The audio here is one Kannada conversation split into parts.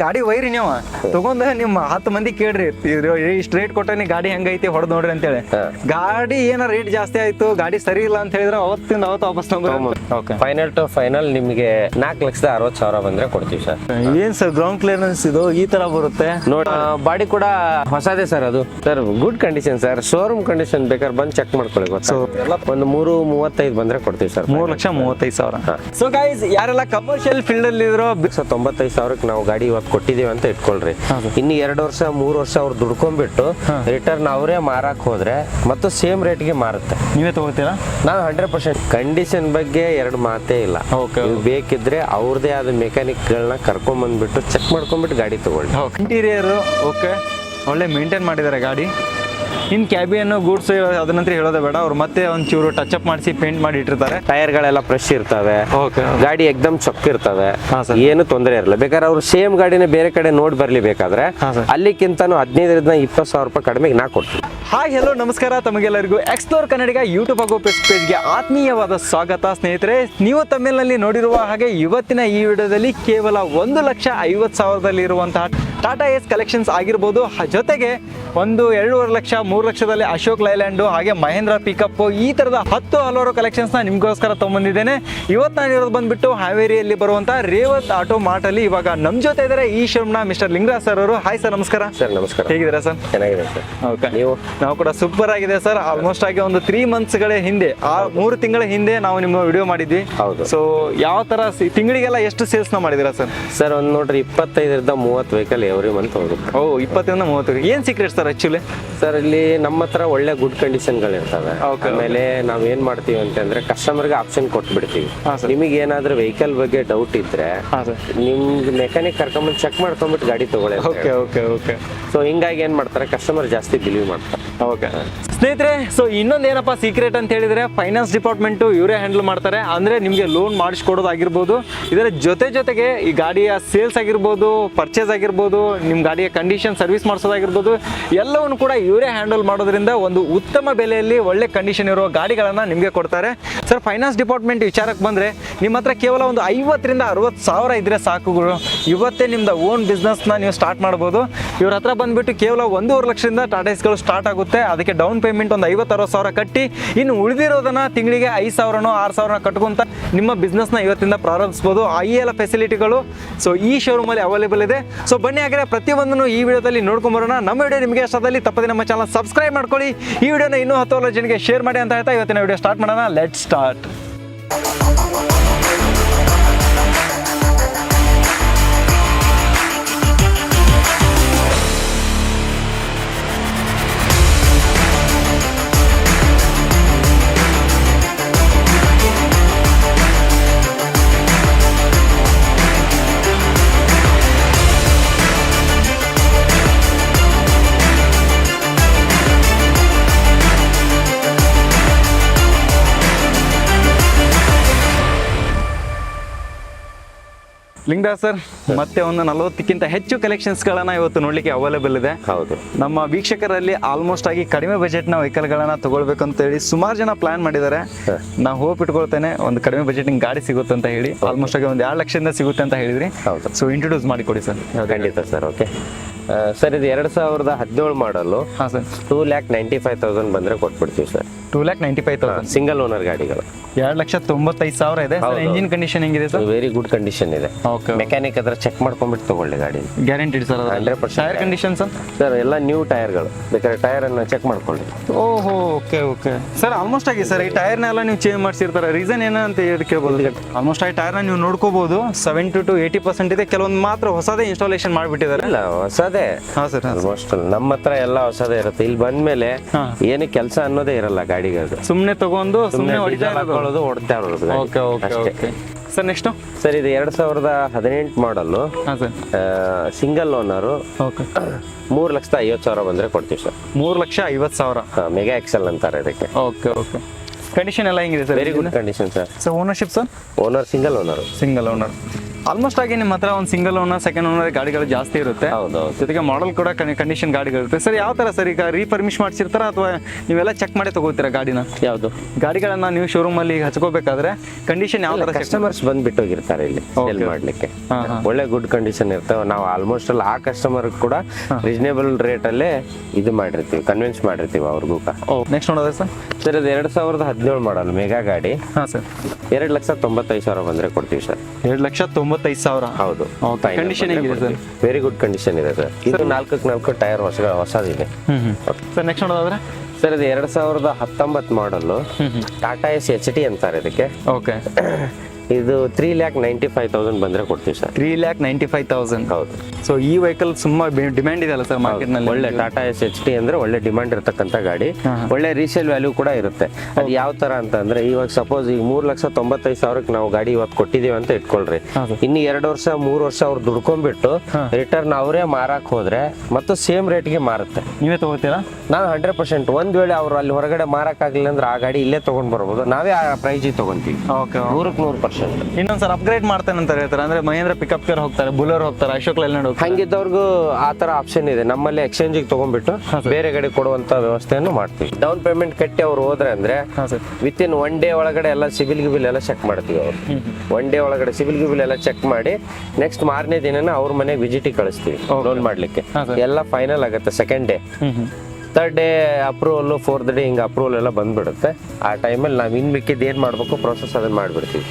ಗಾಡಿ ವೈರಿ ನೀವು. ತಗೊಂಡ ನಿಮ್ಮ ಹತ್ತು ಮಂದಿ ಕೇಳ್ರಿ. ಇಷ್ಟು ರೇಟ್ ಕೊಟ್ಟನಿ ಗಾಡಿ ಹೆಂಗೈತಿ ಹೊಡೆದ್ ನೋಡ್ರಿ ಅಂತೇಳಿ. ಹೇಳಿ ಗಾಡಿ ಏನ ರೇಟ್ ಜಾಸ್ತಿ ಆಯ್ತು ಗಾಡಿ ಸರಿ ಇಲ್ಲ ಅಂತ ಹೇಳಿದ್ರೆ ಅವತ್ತಿಂದ ಅವತ್ತು ವಾಪಸ್ ಫೈನಲ್ ಟು ಫೈನಲ್ ನಿಮಗೆ ನಾಲ್ಕು ಲಕ್ಷದ ಅರವತ್ ಸಾವಿರ ಬಂದ್ರೆ ಕೊಡ್ತೀವಿ ಸರ್. ಏನ್ ಸರ್ ಗ್ರೌಂಡ್ ಕ್ಲಿಯರೆನ್ಸ್ ಇದು ಈ ತರ ಬರುತ್ತೆ? ನೋಡಿ ಬಾಡಿ ಕೂಡ ಹೊಸದೇ ಸರ್ ಅದು. Sir good condition sir. Showroom condition ಬೇಕಾದ್ರೆ ಬಂದ್ ಚೆಕ್ ಮಾಡ್ಕೊಳ್ಳಿ ಗೊತ್ತಾ? ಒಂದು ಮೂರು ಮೂವತ್ತೈದು ಬಂದ್ರೆ ಕೊಡ್ತೀವಿ ಸರ್. ಮೂರ್ ಲಕ್ಷ ಮೂವತ್ತೈದು ಸಾವಿರ. ಸೊ ಗೈಸ್ ಯಾರೆಲ್ಲ ಕಮರ್ಷಿಯಲ್ ಫೀಲ್ಡ್ ಅಲ್ಲಿ ಇದ್ರು ತೊಂಬತ್ತೈದು ಸಾವಿರಕ್ಕೆ ನಾವು ಗಾಡಿ ಇವತ್ತು ಕೊಟ್ಟಿದ್ದೀವಿ ಅಂತ ಇಟ್ಕೊಳ್ರಿ. ಇನ್ನು ಎರಡು ವರ್ಷ ಮೂರು ವರ್ಷ ಅವ್ರು ದುಡ್ಕೊಂಡ್ಬಿಟ್ಟು ರಿಟರ್ನ್ ಅವರೇ ಮಾರಕ್ ಹೋದ್ರೆ ಮತ್ತು ಸೇಮ್ ರೇಟ್ಗೆ ಮಾರುತ್ತೆ. ನೀವೇ ತಗೋತೀರಾ? ನಾವು ಹಂಡ್ರೆಡ್ ಪರ್ಸೆಂಟ್ ಕಂಡೀಷನ್ ಬಗ್ಗೆ ಎರಡು ಮಾತೇ ಇಲ್ಲ. ನೀವು ಬೇಕಿದ್ರೆ ಅವ್ರದೇ ಆದ ಮೆಕ್ಯಾನಿಕ್ಗಳನ್ನ ಕರ್ಕೊಂಡ್ ಬಂದ್ಬಿಟ್ಟು ಚೆಕ್ ಮಾಡ್ಕೊಂಡ್ಬಿಟ್ಟು ಗಾಡಿ ತಗೊಳ್ಳಿ. ಇಂಟೀರಿಯರ್ ಓಕೆ ಒಳ್ಳೆ ಮೇಂಟೈನ್ ಮಾಡಿದ್ದಾರೆ ಗಾಡಿ. ಇನ್ ಕ್ಯಾಬಿಯನ್ನು ಗೂಡ್ಸ್ ಅದನ್ನಂತರ ಹೇಳೋದೇ ಬೇಡ. ಅವ್ರು ಮತ್ತೆ ಒಂಚೂರು ಟಚ್ ಅಪ್ ಮಾಡಿಸಿ ಪೇಂಟ್ ಮಾಡಿ ಇಟ್ಟಿರ್ತಾರೆ. ಟೈರ್ ಗಳೆಲ್ಲ ಫ್ರೆಶ್ ಇರ್ತವೆ ಓಕೆ ಗಾಡಿ ಎಕ್ದಮ್ ಚೊಕ್ ಇರ್ತವೆ. ಏನು ತೊಂದರೆ ಇರಲ್ಲ. ಬೇಕಾದ್ರೆ ಅವ್ರು ಸೇಮ್ ಗಾಡಿನ ಬೇರೆ ಕಡೆ ನೋಡಿ ಬರ್ಲಿ ಬೇಕಾದ್ರೆ ಅಲ್ಲಿಕ್ಕಿಂತ. ಅಲ್ಲಿಕ್ಕಿಂತಾನು ಹದಿನೈದರಿಂದ ಇಪ್ಪತ್ತು ಸಾವಿರ ರೂಪಾಯಿ ಕಡಿಮೆಗೆ ನಾ ಕೊಡ್ತೀನಿ ಹಾಯ್ ಹೆಲೋ ನಮಸ್ಕಾರ ತಮಗೆಲ್ಲರಿಗೂ. ಎಕ್ಸ್ಪ್ಲೋರ್ ಕನ್ನಡಿಗ ಯೂಟ್ಯೂಬ್ ಹಾಗೂ ಪೇಜ್ ಪೇಜ್ಗೆ ಆತ್ಮೀಯವಾದ ಸ್ವಾಗತ. ಸ್ನೇಹಿತರೆ ನೀವು ತಮಿಳಿನಲ್ಲಿ ನೋಡಿರುವ ಹಾಗೆ ಇವತ್ತಿನ ಈ ವಿಡಿಯೋದಲ್ಲಿ ಕೇವಲ ಒಂದು ಲಕ್ಷ ಐವತ್ತು ಸಾವಿರದಲ್ಲಿ ಇರುವಂತಹ ಟಾಟಾ ಎಸ್ ಕಲೆಕ್ಷನ್ಸ್ ಆಗಿರ್ಬೋದು ಜೊತೆಗೆ ಒಂದು ಎರಡೂವರೆ ಲಕ್ಷ ಮೂರು ಲಕ್ಷದಲ್ಲಿ ಅಶೋಕ್ ಲೈಲ್ಯಾಂಡು ಹಾಗೆ ಮಹೇಂದ್ರ ಪಿಕಪ್ ಈ ಥರದ ಹತ್ತು ಹಲವಾರು ಕಲೆಕ್ಷನ್ಸ್ನ ನಿಮಗೋಸ್ಕರ ತೊಗೊಂಬಂದಿದ್ದೇನೆ. ಇವತ್ತು ನಾನು ಇರೋದು ಬಂದ್ಬಿಟ್ಟು ಹಾವೇರಿಯಲ್ಲಿ ಬರುವಂಥ ರೇವತ್ ಆಟೋ ಮಾರ್ಟಲ್ಲಿ ಇವಾಗ ನಮ್ಮ ಜೊತೆ ಇದ್ದಾರೆ ಈ ಶೋಮ್ನ ಮಿಸ್ಟರ್ ಲಿಂಗರಾಜ್ ಸರ್ ಅವರು. ಹಾಯ್ ಸರ್ ನಮಸ್ಕಾರ. ಸರ್ ನಮಸ್ಕಾರ. ಹೇಗಿದ್ದೀರಾ ಸರ್ ಚೆನ್ನಾಗಿದೆ ಸರ್ ಓಕೆ ನೀವು? ನಾವು ಕೂಡ ಸೂಪರ್ ಆಗಿದೆ ಸರ್ ಆಲ್ಮೋಸ್ಟ್ ಆಗಿ ಒಂದು ತ್ರೀ ಮಂತ್ಸ್ಗಳ ಹಿಂದೆ ಆ ಮೂರು ತಿಂಗಳ ಹಿಂದೆ ನಾವು ನಿಮ್ಮ ವಿಡಿಯೋ ಮಾಡಿದ್ವಿ. ಹೌದು. ಸೊ ಯಾವ ತರ ತಿಂಗಳಿಗೆಲ್ಲ ಎಷ್ಟು ಸೇಲ್ಸ್ನ ಮಾಡಿದಿರಾ ಸರ್ ಸರ್ ಒಂದು ನೋಡ್ರಿ ಇಪ್ಪತ್ತೈದರಿಂದ ಮೂವತ್ತು ವೆಹಿಕಲ್ ಎವ್ರಿ ಮಂತ್ ಹೋಗುತ್ತೆ. ಓ ಇಪ್ಪತ್ತರಿಂದ ಮೂವತ್ತು ಏನ್ ಸೀಕ್ರೆಟ್ ಸರ್ ಆಕ್ಚುಲಿ ಸರ್ ಇಲ್ಲಿ ನಮ್ಮ ಹತ್ರ ಒಳ್ಳೆ ಗುಡ್ ಕಂಡೀಷನ್ಗಳಿರ್ತವೆ ಆಮೇಲೆ ನಾವ್ ಏನ್ ಮಾಡ್ತೀವಿ ಅಂತಂದ್ರೆ ಕಸ್ಟಮರ್ಗೆ ಆಪ್ಷನ್ ಕೊಟ್ಬಿಡ್ತೀವಿ. ನಿಮಗೆ ಏನಾದ್ರೂ ವೆಹಿಕಲ್ ಬಗ್ಗೆ ಡೌಟ್ ಇದ್ರೆ ನಿಮ್ಗೆ ಮೆಕ್ಯಾನಿಕ್ ಕರ್ಕೊಂಡ್ಬಂದು ಚೆಕ್ ಮಾಡ್ಕೊಂಡ್ಬಿಟ್ಟು ಗಾಡಿ ತಗೊಳ್ಳಿ ಓಕೆ ಓಕೆ ಓಕೆ ಸೊ ಹಿಂಗಾಗಿ ಏನ್ ಮಾಡ್ತಾರೆ? ಕಸ್ಟಮರ್ ಜಾಸ್ತಿ ಬಿಲೀವ್ ಮಾಡ್ತಾರೆ. ಓಕೆ ಸ್ನೇಹಿತರೆ ಸೊ ಇನ್ನೊಂದು ಏನಪ್ಪ ಸೀಕ್ರೆಟ್ ಅಂತ ಹೇಳಿದ್ರೆ ಫೈನಾನ್ಸ್ ಡಿಪಾರ್ಟ್ಮೆಂಟು ಇವರೇ ಹ್ಯಾಂಡಲ್ ಮಾಡ್ತಾರೆ. ಅಂದರೆ ನಿಮಗೆ ಲೋನ್ ಮಾಡಿಸ್ಕೊಡೋದಾಗಿರ್ಬೋದು. ಇದರ ಜೊತೆ ಜೊತೆಗೆ ಈ ಗಾಡಿಯ ಸೇಲ್ಸ್ ಆಗಿರ್ಬೋದು ಪರ್ಚೇಸ್ ಆಗಿರ್ಬೋದು ನಿಮ್ಮ ಗಾಡಿಯ ಕಂಡೀಷನ್ ಸರ್ವಿಸ್ ಮಾಡಿಸೋದಾಗಿರ್ಬೋದು, ಎಲ್ಲವನ್ನು ಕೂಡ ಇವರೇ ಹ್ಯಾಂಡಲ್ ಮಾಡೋದ್ರಿಂದ ಒಂದು ಉತ್ತಮ ಬೆಲೆಯಲ್ಲಿ ಒಳ್ಳೆ ಕಂಡೀಷನ್ ಇರೋ ಗಾಡಿಗಳನ್ನು ನಿಮಗೆ ಕೊಡ್ತಾರೆ. ಸರ್ ಫೈನಾನ್ಸ್ ಡಿಪಾರ್ಟ್ಮೆಂಟ್ ವಿಚಾರಕ್ಕೆ ಬಂದರೆ, ನಿಮ್ಮ ಹತ್ರ ಕೇವಲ ಒಂದು ಐವತ್ತರಿಂದ ಅರವತ್ತು ಸಾವಿರ ಇದ್ದರೆ ಸಾಕುಗಳು ಇವತ್ತೇ ನಿಮ್ಮದು ಓನ್ ಬಿಸ್ನೆಸ್ನ ನೀವು ಸ್ಟಾರ್ಟ್ ಮಾಡ್ಬೋದು. ಇವ್ರ ಹತ್ರ ಬಂದ್ಬಿಟ್ಟು ಕೇವಲ ಒಂದೂವರೆ ಲಕ್ಷದಿಂದ ಟಾಟಾಸ್ಗಳು ಸ್ಟಾರ್ಟ್ ಆಗುತ್ತೆ. ಅದಕ್ಕೆ ಡೌನ್ ಪೇಮೆಂಟ್ ಒಂದು ಐವತ್ತು ಅರವತ್ತು ಸಾವಿರ ಕಟ್ಟಿ, ಇನ್ನು ಉಳಿದಿರೋದನ್ನ ತಿಂಗಳಿಗೆ ಐದು ಸಾವಿರನೋ ಆರು ಸಾವಿರನ ಕಟ್ಕೊಂತ ನಿಮ್ಮ ಬಿಸ್ನೆಸ್ನ ಇವತ್ತಿಂದ ಪ್ರಾರಂಭಿಸ್ಬೋದು. ಐ ಎಲ್ಲ ಫೆಸಿಲಿಟಿಗಳು ಸೊ ಈ ಶೋರೂಮಲ್ಲಿ ಅವೈಲೇಬಲ್ ಇದೆ. ಸೊ ಬನ್ನಿ ಹಾಗೆ ಪ್ರತಿಯೊಂದನ್ನು ಈ ವಿಡಿಯೋದಲ್ಲಿ ನೋಡ್ಕೊಂಬರೋಣ ನಮ್ಮ ವಿಡಿಯೋ ನಿಮಗೆ ಇಷ್ಟದಲ್ಲಿ ತಪ್ಪದೆ ನಮ್ಮ ಚಾನಲ್ ಸಬ್ಸ್ಕ್ರೈಬ್ ಮಾಡ್ಕೊಳ್ಳಿ. ಈ ವಿಡಿಯೋನ ಇನ್ನೂ ಹತ್ತು ಜನಕ್ಕೆ ಶೇರ್ ಮಾಡಿ ಅಂತ ಹೇಳ್ತಾ ಇವತ್ತಿನ ವಿಡಿಯೋ ಸ್ಟಾರ್ಟ್ ಮಾಡೋಣ. ಲೆಟ್ ಸ್ಟಾರ್ಟ್ ಲಿಂಗರಾಜ್ ಸರ್ ಮತ್ತೆ ಒಂದು ನಲವತ್ತಕ್ಕಿಂತ ಹೆಚ್ಚು ಕಲೆಕ್ಷನ್ಸ್ ಗಳನ್ನ ಇವತ್ತು ನೋಡ್ಲಿಕ್ಕೆ ಅವೈಲೇಬಲ್ ಇದೆ. ಹೌದು. ನಮ್ಮ ವೀಕ್ಷಕರಲ್ಲಿ ಆಲ್ಮೋಸ್ಟ್ ಆಗಿ ಕಡಿಮೆ ಬಜೆಟ್ನ ವೆಹಿಕಲ್ ಗಳನ್ನ ತಗೊಳ್ಬೇಕು ಅಂತ ಹೇಳಿ ಸುಮಾರು ಜನ ಪ್ಲಾನ್ ಮಾಡಿದ್ದಾರೆ. ನಾವು ಹೋಪ್ ಇಟ್ಕೊಳ್ತೇನೆ ಒಂದು ಕಡಿಮೆ ಬಜೆಟ್ ಗಾಡಿ ಸಿಗುತ್ತೆ ಅಂತ ಹೇಳಿ. ಆಲ್ಮೋಸ್ಟ್ ಆಗಿ ಒಂದು ಎರಡು ಲಕ್ಷದಿಂದ ಸಿಗುತ್ತೆ ಅಂತ ಹೇಳಿದ್ರಿ. ಹೌದು. ಸೊ ಇಂಟ್ರೊಡ್ಯೂಸ್ ಮಾಡಿ ಕೊಡಿ ಸರ್ ಖಂಡಿತ ಸರ್ ಓಕೆ ಸರ್ ಇದು ಎರಡು ಸಾವಿರದ ಹದಿನೇಳು ಮಾಡಲು ಹಾಂ sir. Two lakh ninety five thousand ಬಂದ್ರೆ ಕೊಟ್ಬಿಡ್ತೀವಿ sir. Two lakh ninety five thousand single owner ಗಾಡಿಗಳು. ಎರಡು ಲಕ್ಷ ತೊಂಬತ್ತೈದು ಸಾವಿರ ಇದೆ. ಹೌದು. ಇಂಜಿನ್ ಕಂಡೀಷನ್ ಹೆಂಗಿದೆ ಸರ್? ವೆರಿ ಗುಡ್ ಕಂಡೀಷನ್ ಇದೆ. ಓಕೆ ಮೆಕ್ಯಾನಿಕ್ ಅದ್ರ ಚೆಕ್ ಮಾಡ್ಕೊಂಡ್ಬಿಟ್ಟು ತಗೊಳ್ಳಿ ಗಾಡಿ. Guaranteed sir 100% tyre condition sir? Sir ಎಲ್ಲ ನ್ಯೂ ಟೈರ್ಗಳು ಬೇಕಾದ್ರೆ ಟೈರ್ ಅನ್ನ ಚೆಕ್ ಮಾಡ್ಕೊಳ್ಳಿ. ಓಹೋ ಓಕೆ ಓಕೆ ಸರ್ ಆಲ್ಮೋಸ್ಟ್ ಆಗಿ ಸರ್. ಈ ಟೈರ್ನೆಲ್ಲ ನೀವು ಚೇಂಜ್ ಮಾಡ್ಸಿರ್ತಾರೆ. ರೀಸನ್ ಏನಂತ ಹೇಳಿ ಕೇಳ್ಬೋದು ಆಲ್ಮೋಸ್ಟ್ ಆಗಿ ಟೈರ್ನ ನೀವು ನೋಡ್ಕೋಬಹುದು ಸೆವೆಂಟಿ ಟು ಏಯ್ಟಿ ಪರ್ಸೆಂಟ್ ಇದೆ. ಕೆಲವೊಂದು ಮಾತ್ರ ಹೊಸದೇ ಇನ್ಸ್ಟಾಲೇಷನ್ ಮಾಡಿಬಿಟ್ಟಿದ್ದಾರೆ. ಇಲ್ಲ ಹೊಸದೇ. ಹಾಂ ಸರ್ ಆಲ್ಮೋಸ್ಟ್ ನಮ್ಮ ಹತ್ರ ಎಲ್ಲ ಹೊಸದೇ ಇರುತ್ತೆ. ಇಲ್ಲಿ ಬಂದ್ಮೇಲೆ ಹಾ. ಏನು ಕೆಲಸ ಅನ್ನೋದೇ ಇರಲ್ಲ ಗಾಡಿಗಳು ಸುಮ್ಮನೆ ತಗೊಂಡು ಸುಮ್ಮನೆ ಹೊಡಿತಾ ಇರೋದು okay okay okay sir next sir ಇದು ಎರಡ್ ಸಾವಿರದ ಹದಿನೆಂಟು ಮಾಡಲು ಹಾಂ ಸರ್ ಸಿಂಗಲ್ ಓನರು ಓಕೆ ಮೂರು ಲಕ್ಷದ ಐವತ್ತು ಸಾವಿರ ಬಂದ್ರೆ ಕೊಡ್ತೀವಿ ಸರ್ ಮೂರು ಲಕ್ಷ ಐವತ್ತು ಸಾವಿರ? ಮೆಗಾ ಎಕ್ಸೆಲ್ ಅಂತಾರೆ ಇದಕ್ಕೆ. ಓಕೆ ಓಕೆ ಕಂಡೀಷನ್ ಎಲ್ಲ ಹೆಂಗಿದೆ sir very good condition sir sir ownership sir owner single owner single owner almost ಆಗಿ ನಿಮ್ಮ ಹತ್ರ ಒಂದು ಸಿಂಗಲ್ ಓನರ್ ಸೆಕೆಂಡ್ ಓನರ್ ಗಾಡಿಗಳು ಜಾಸ್ತಿ ಇರುತ್ತೆ. ಹೌದೌದು. ಜೊತೆಗೆ ಮಾಡಲ್ ಕೂಡ ಕಂಡೀಷನ್ ಗಾಡಿಗಳಿರುತ್ತೆ ಸರ್ ಯಾವ ತರ ಸರ್ ಈಗ ರೀಪರ್ಮಿಷ್ ಮಾಡಿಸಿರ್ತಾರ ಅಥವಾ ನೀವೆಲ್ಲ ಚೆಕ್ ಮಾಡಿ ತಗೋತೀರಾ ಗಾಡಿನ? ಯಾವುದು? ಗಾಡಿಗಳನ್ನ ನೀವು ಶೋರೂಮ್ ಅಲ್ಲಿ ಹಚ್ಕೋಬೇಕಾದ್ರೆ ಕಂಡೀಷನ್ ಯಾವ ತರ ಕಸ್ಟಮರ್ಸ್ ಬಂದ್ ಬಿಟ್ಟೋಗಿರ್ತಾರೆ ಇಲ್ಲಿ ಸೇಲ್ ಮಾಡ್ಲಿಕ್ಕೆ. ಒಳ್ಳೆ ಗುಡ್ ಕಂಡೀಷನ್ ಇರ್ತವೆ ನಾವು ಆಲ್ಮೋಸ್ಟ್ ಅಲ್ಲಿ ಆ ಕಸ್ಟಮರ್ ಕೂಡ ರೀಸನೇಬಲ್ ರೇಟ್ ಅಲ್ಲೇ ಇದು ಮಾಡಿರ್ತೀವಿ ಕನ್ವಿನ್ಸ್ ಮಾಡಿರ್ತೀವಿ ಅವ್ರಿಗೂ ನೆಕ್ಸ್ಟ್ ನೋಡೋದ್ರೆ ಸರ್? ಸರ್ ಅದು ಎರಡ್ ಸಾವಿರದ ಹದಿನೇಳು ಮಾಡಲ್ ಮೆಗಾ ಗಾಡಿ. ಹಾ ಸರ್. ಎರಡ್ ಲಕ್ಷ ತೊಂಬತ್ತೈದು ಸಾವಿರ ಬಂದ್ರೆ ಕೊಡ್ತೀವಿ ಸರ್. ಎರಡು ಲಕ್ಷ ತೊಂಬತ್ತೈದು ಸಾವಿರ. ಹೌದು. ಕಂಡೀಷನ್ ಹೆಂಗಿದೆ sir? ವೆರಿ ಗುಡ್ ಕಂಡೀಷನ್ ಇದೆ ಸರ್. ಇದು ನಾಲ್ಕಕ್ಕೆ ನಾಲ್ಕು ಟೈರ್ ಹೊಸ ಹೊಸದಿದೆ. ಸರ್ ನೆಕ್ಸ್ಟ್ ನೋಡೋದಾದ್ರೆ? ಸರ್ ಇದು ಎರಡ್ ಸಾವಿರದ ಹತ್ತೊಂಬತ್ತು ಹ್ಮ್ ಟಾಟಾ ಎಸ್ ಎಚ್ ಟಿ ಅಂತಾರೆ ಇದಕ್ಕೆ. ಓಕೆ ಇದು three lakh ninety five thousand ಬಂದ್ರೆ ಕೊಡ್ತೀವಿ sir. Three lakh ninety five thousand ಹೌದು. ಸೊ ಈ ವೆಹಿಕಲ್ ತುಂಬಾ ಡಿಮ್ಯಾಂಡ್ ಇದೆ ಅಲ್ಲ ಸರ್ ಮಾರ್ಕೆಟ್ನಲ್ಲಿ ಒಳ್ಳೆ ಟಾಟಾ ಎಸ್ ಎಚ್ ಟಿ ಅಂದ್ರೆ ಒಳ್ಳೆ ಡಿಮ್ಯಾಂಡ್ ಇರತಕ್ಕಂತ ಗಾಡಿ. ಒಳ್ಳೆ ರೀಸೇಲ್ ವ್ಯಾಲ್ಯೂ ಕೂಡ ಇರುತ್ತೆ. ಅದು ಯಾವ ತರ ಅಂತ ಅಂದ್ರೆ ಇವಾಗ ಸಪೋಸ್ ಈಗ ಮೂರ್ ಲಕ್ಷ ತೊಂಬತ್ತೈದು ಸಾವಿರಕ್ಕೆ ನಾವು ಗಾಡಿ ಇವತ್ತು ಕೊಟ್ಟಿದೀವಿ ಅಂತ ಇಟ್ಕೊಳ್ರಿ. ಇನ್ನು ಎರಡು ವರ್ಷ ಮೂರು ವರ್ಷ ಅವ್ರು ದುಡ್ಕೊಂಡ್ಬಿಟ್ಟು. ರಿಟರ್ನ್ ಅವರೇ ಮಾರಾಕ್ ಹೋದ್ರೆ ಮತ್ತು ಸೇಮ್ ರೇಟ್ಗೆ ಮಾರುತ್ತೆ. ನೀವೇ ತಗೋತೀರಾ? ನಾನು ಹಂಡ್ರೆಡ್ ಪರ್ಸೆಂಟ್ ಒಂದ್ ವೇಳೆ ಅವ್ರು ಅಲ್ಲಿ ಹೊರಗಡೆ ಮಾರಕ್ ಆಗ್ಲಿಲ್ಲ ಅಂದ್ರೆ ಆ ಗಾಡಿ ಇಲ್ಲೇ ತಗೊಂಡ್ ಬರ್ಬೋದು. ನಾವೇ ಆ ಪ್ರೈಜಿಗೆ ತಗೊಂತೀವಿ. ಓಕೆ ನೂರಕ್ಕೆ ನೂರು ಪರ್ಸೆಂಟ್ ಇನ್ನೊಂದು ಸರ್ ಅಪ್ಗ್ರೇಡ್ ಮಾಡ್ತಾನೆ ಅಂತ ಹೇಳ್ತಾರೆ. ಅಂದ್ರೆ ಮಹೇಂದ್ರ ಪಿಕಪ್ ಕೇರ್ ಹೋಗ್ತಾರೆ ಬುಲರ್ ಹೋಗ್ತಾರೆ ಅಶೋಕ್ ಲೈಲ್ಯಾಂಡ್ ಹೋಗ್ತಾರೆ. ಹಂಗಿದ್ದವ್ರಿಗೂ ಆ ತರ ಆಪ್ಷನ್ ಇದೆ. ನಮ್ಮಲ್ಲಿ ಎಕ್ಸ್ಚೇಂಜಿಗೆ ತಗೊಂಡ್ಬಿಟ್ಟು ಬೇರೆ ಕಡೆ ಕೊಡುವಂತ ವ್ಯವಸ್ಥೆಯನ್ನು ಮಾಡ್ತೀವಿ. ಡೌನ್ ಪೇಮೆಂಟ್ ಕಟ್ಟಿ ಅವ್ರು ಹೋದ್ರೆ ಅಂದ್ರೆ ವಿತ್ ಇನ್ ಒನ್ ಡೇ ಒಳಗಡೆ ಎಲ್ಲ ಸಿಬಿಲ್ ಗಿಬಿಲ್ ಎಲ್ಲ ಚೆಕ್ ಮಾಡ್ತೀವಿ ಅವ್ರು. ಒನ್ ಡೇ ಒಳಗಡೆ ಸಿಬಿಲ್ ಗಿಬಿಲ್ ಎಲ್ಲ ಚೆಕ್ ಮಾಡಿ ನೆಕ್ಸ್ಟ್ ಮಾರನೇ ದಿನನ ಅವ್ರ ಮನೆಗೆ ವಿಸಿಟಿಗೆ ಕಳಿಸ್ತೀವಿ ಲೋನ್ ಮಾಡ್ಲಿಕ್ಕೆ. ಎಲ್ಲ ಫೈನಲ್ ಆಗುತ್ತೆ second day third day approval fourth day ಹಿಂಗೆ ಅಪ್ರೂವಲ್ ಎಲ್ಲ ಬಂದ್ಬಿಡುತ್ತೆ. ಆ ಟೈಮಲ್ಲಿ ನಾವು ಇನ್ ಮಿಕ್ಕಿದ್ದು ಏನು ಮಾಡಬೇಕು ಪ್ರೊಸೆಸ್ ಅದನ್ನು ಮಾಡಿಬಿಡ್ತೀವಿ.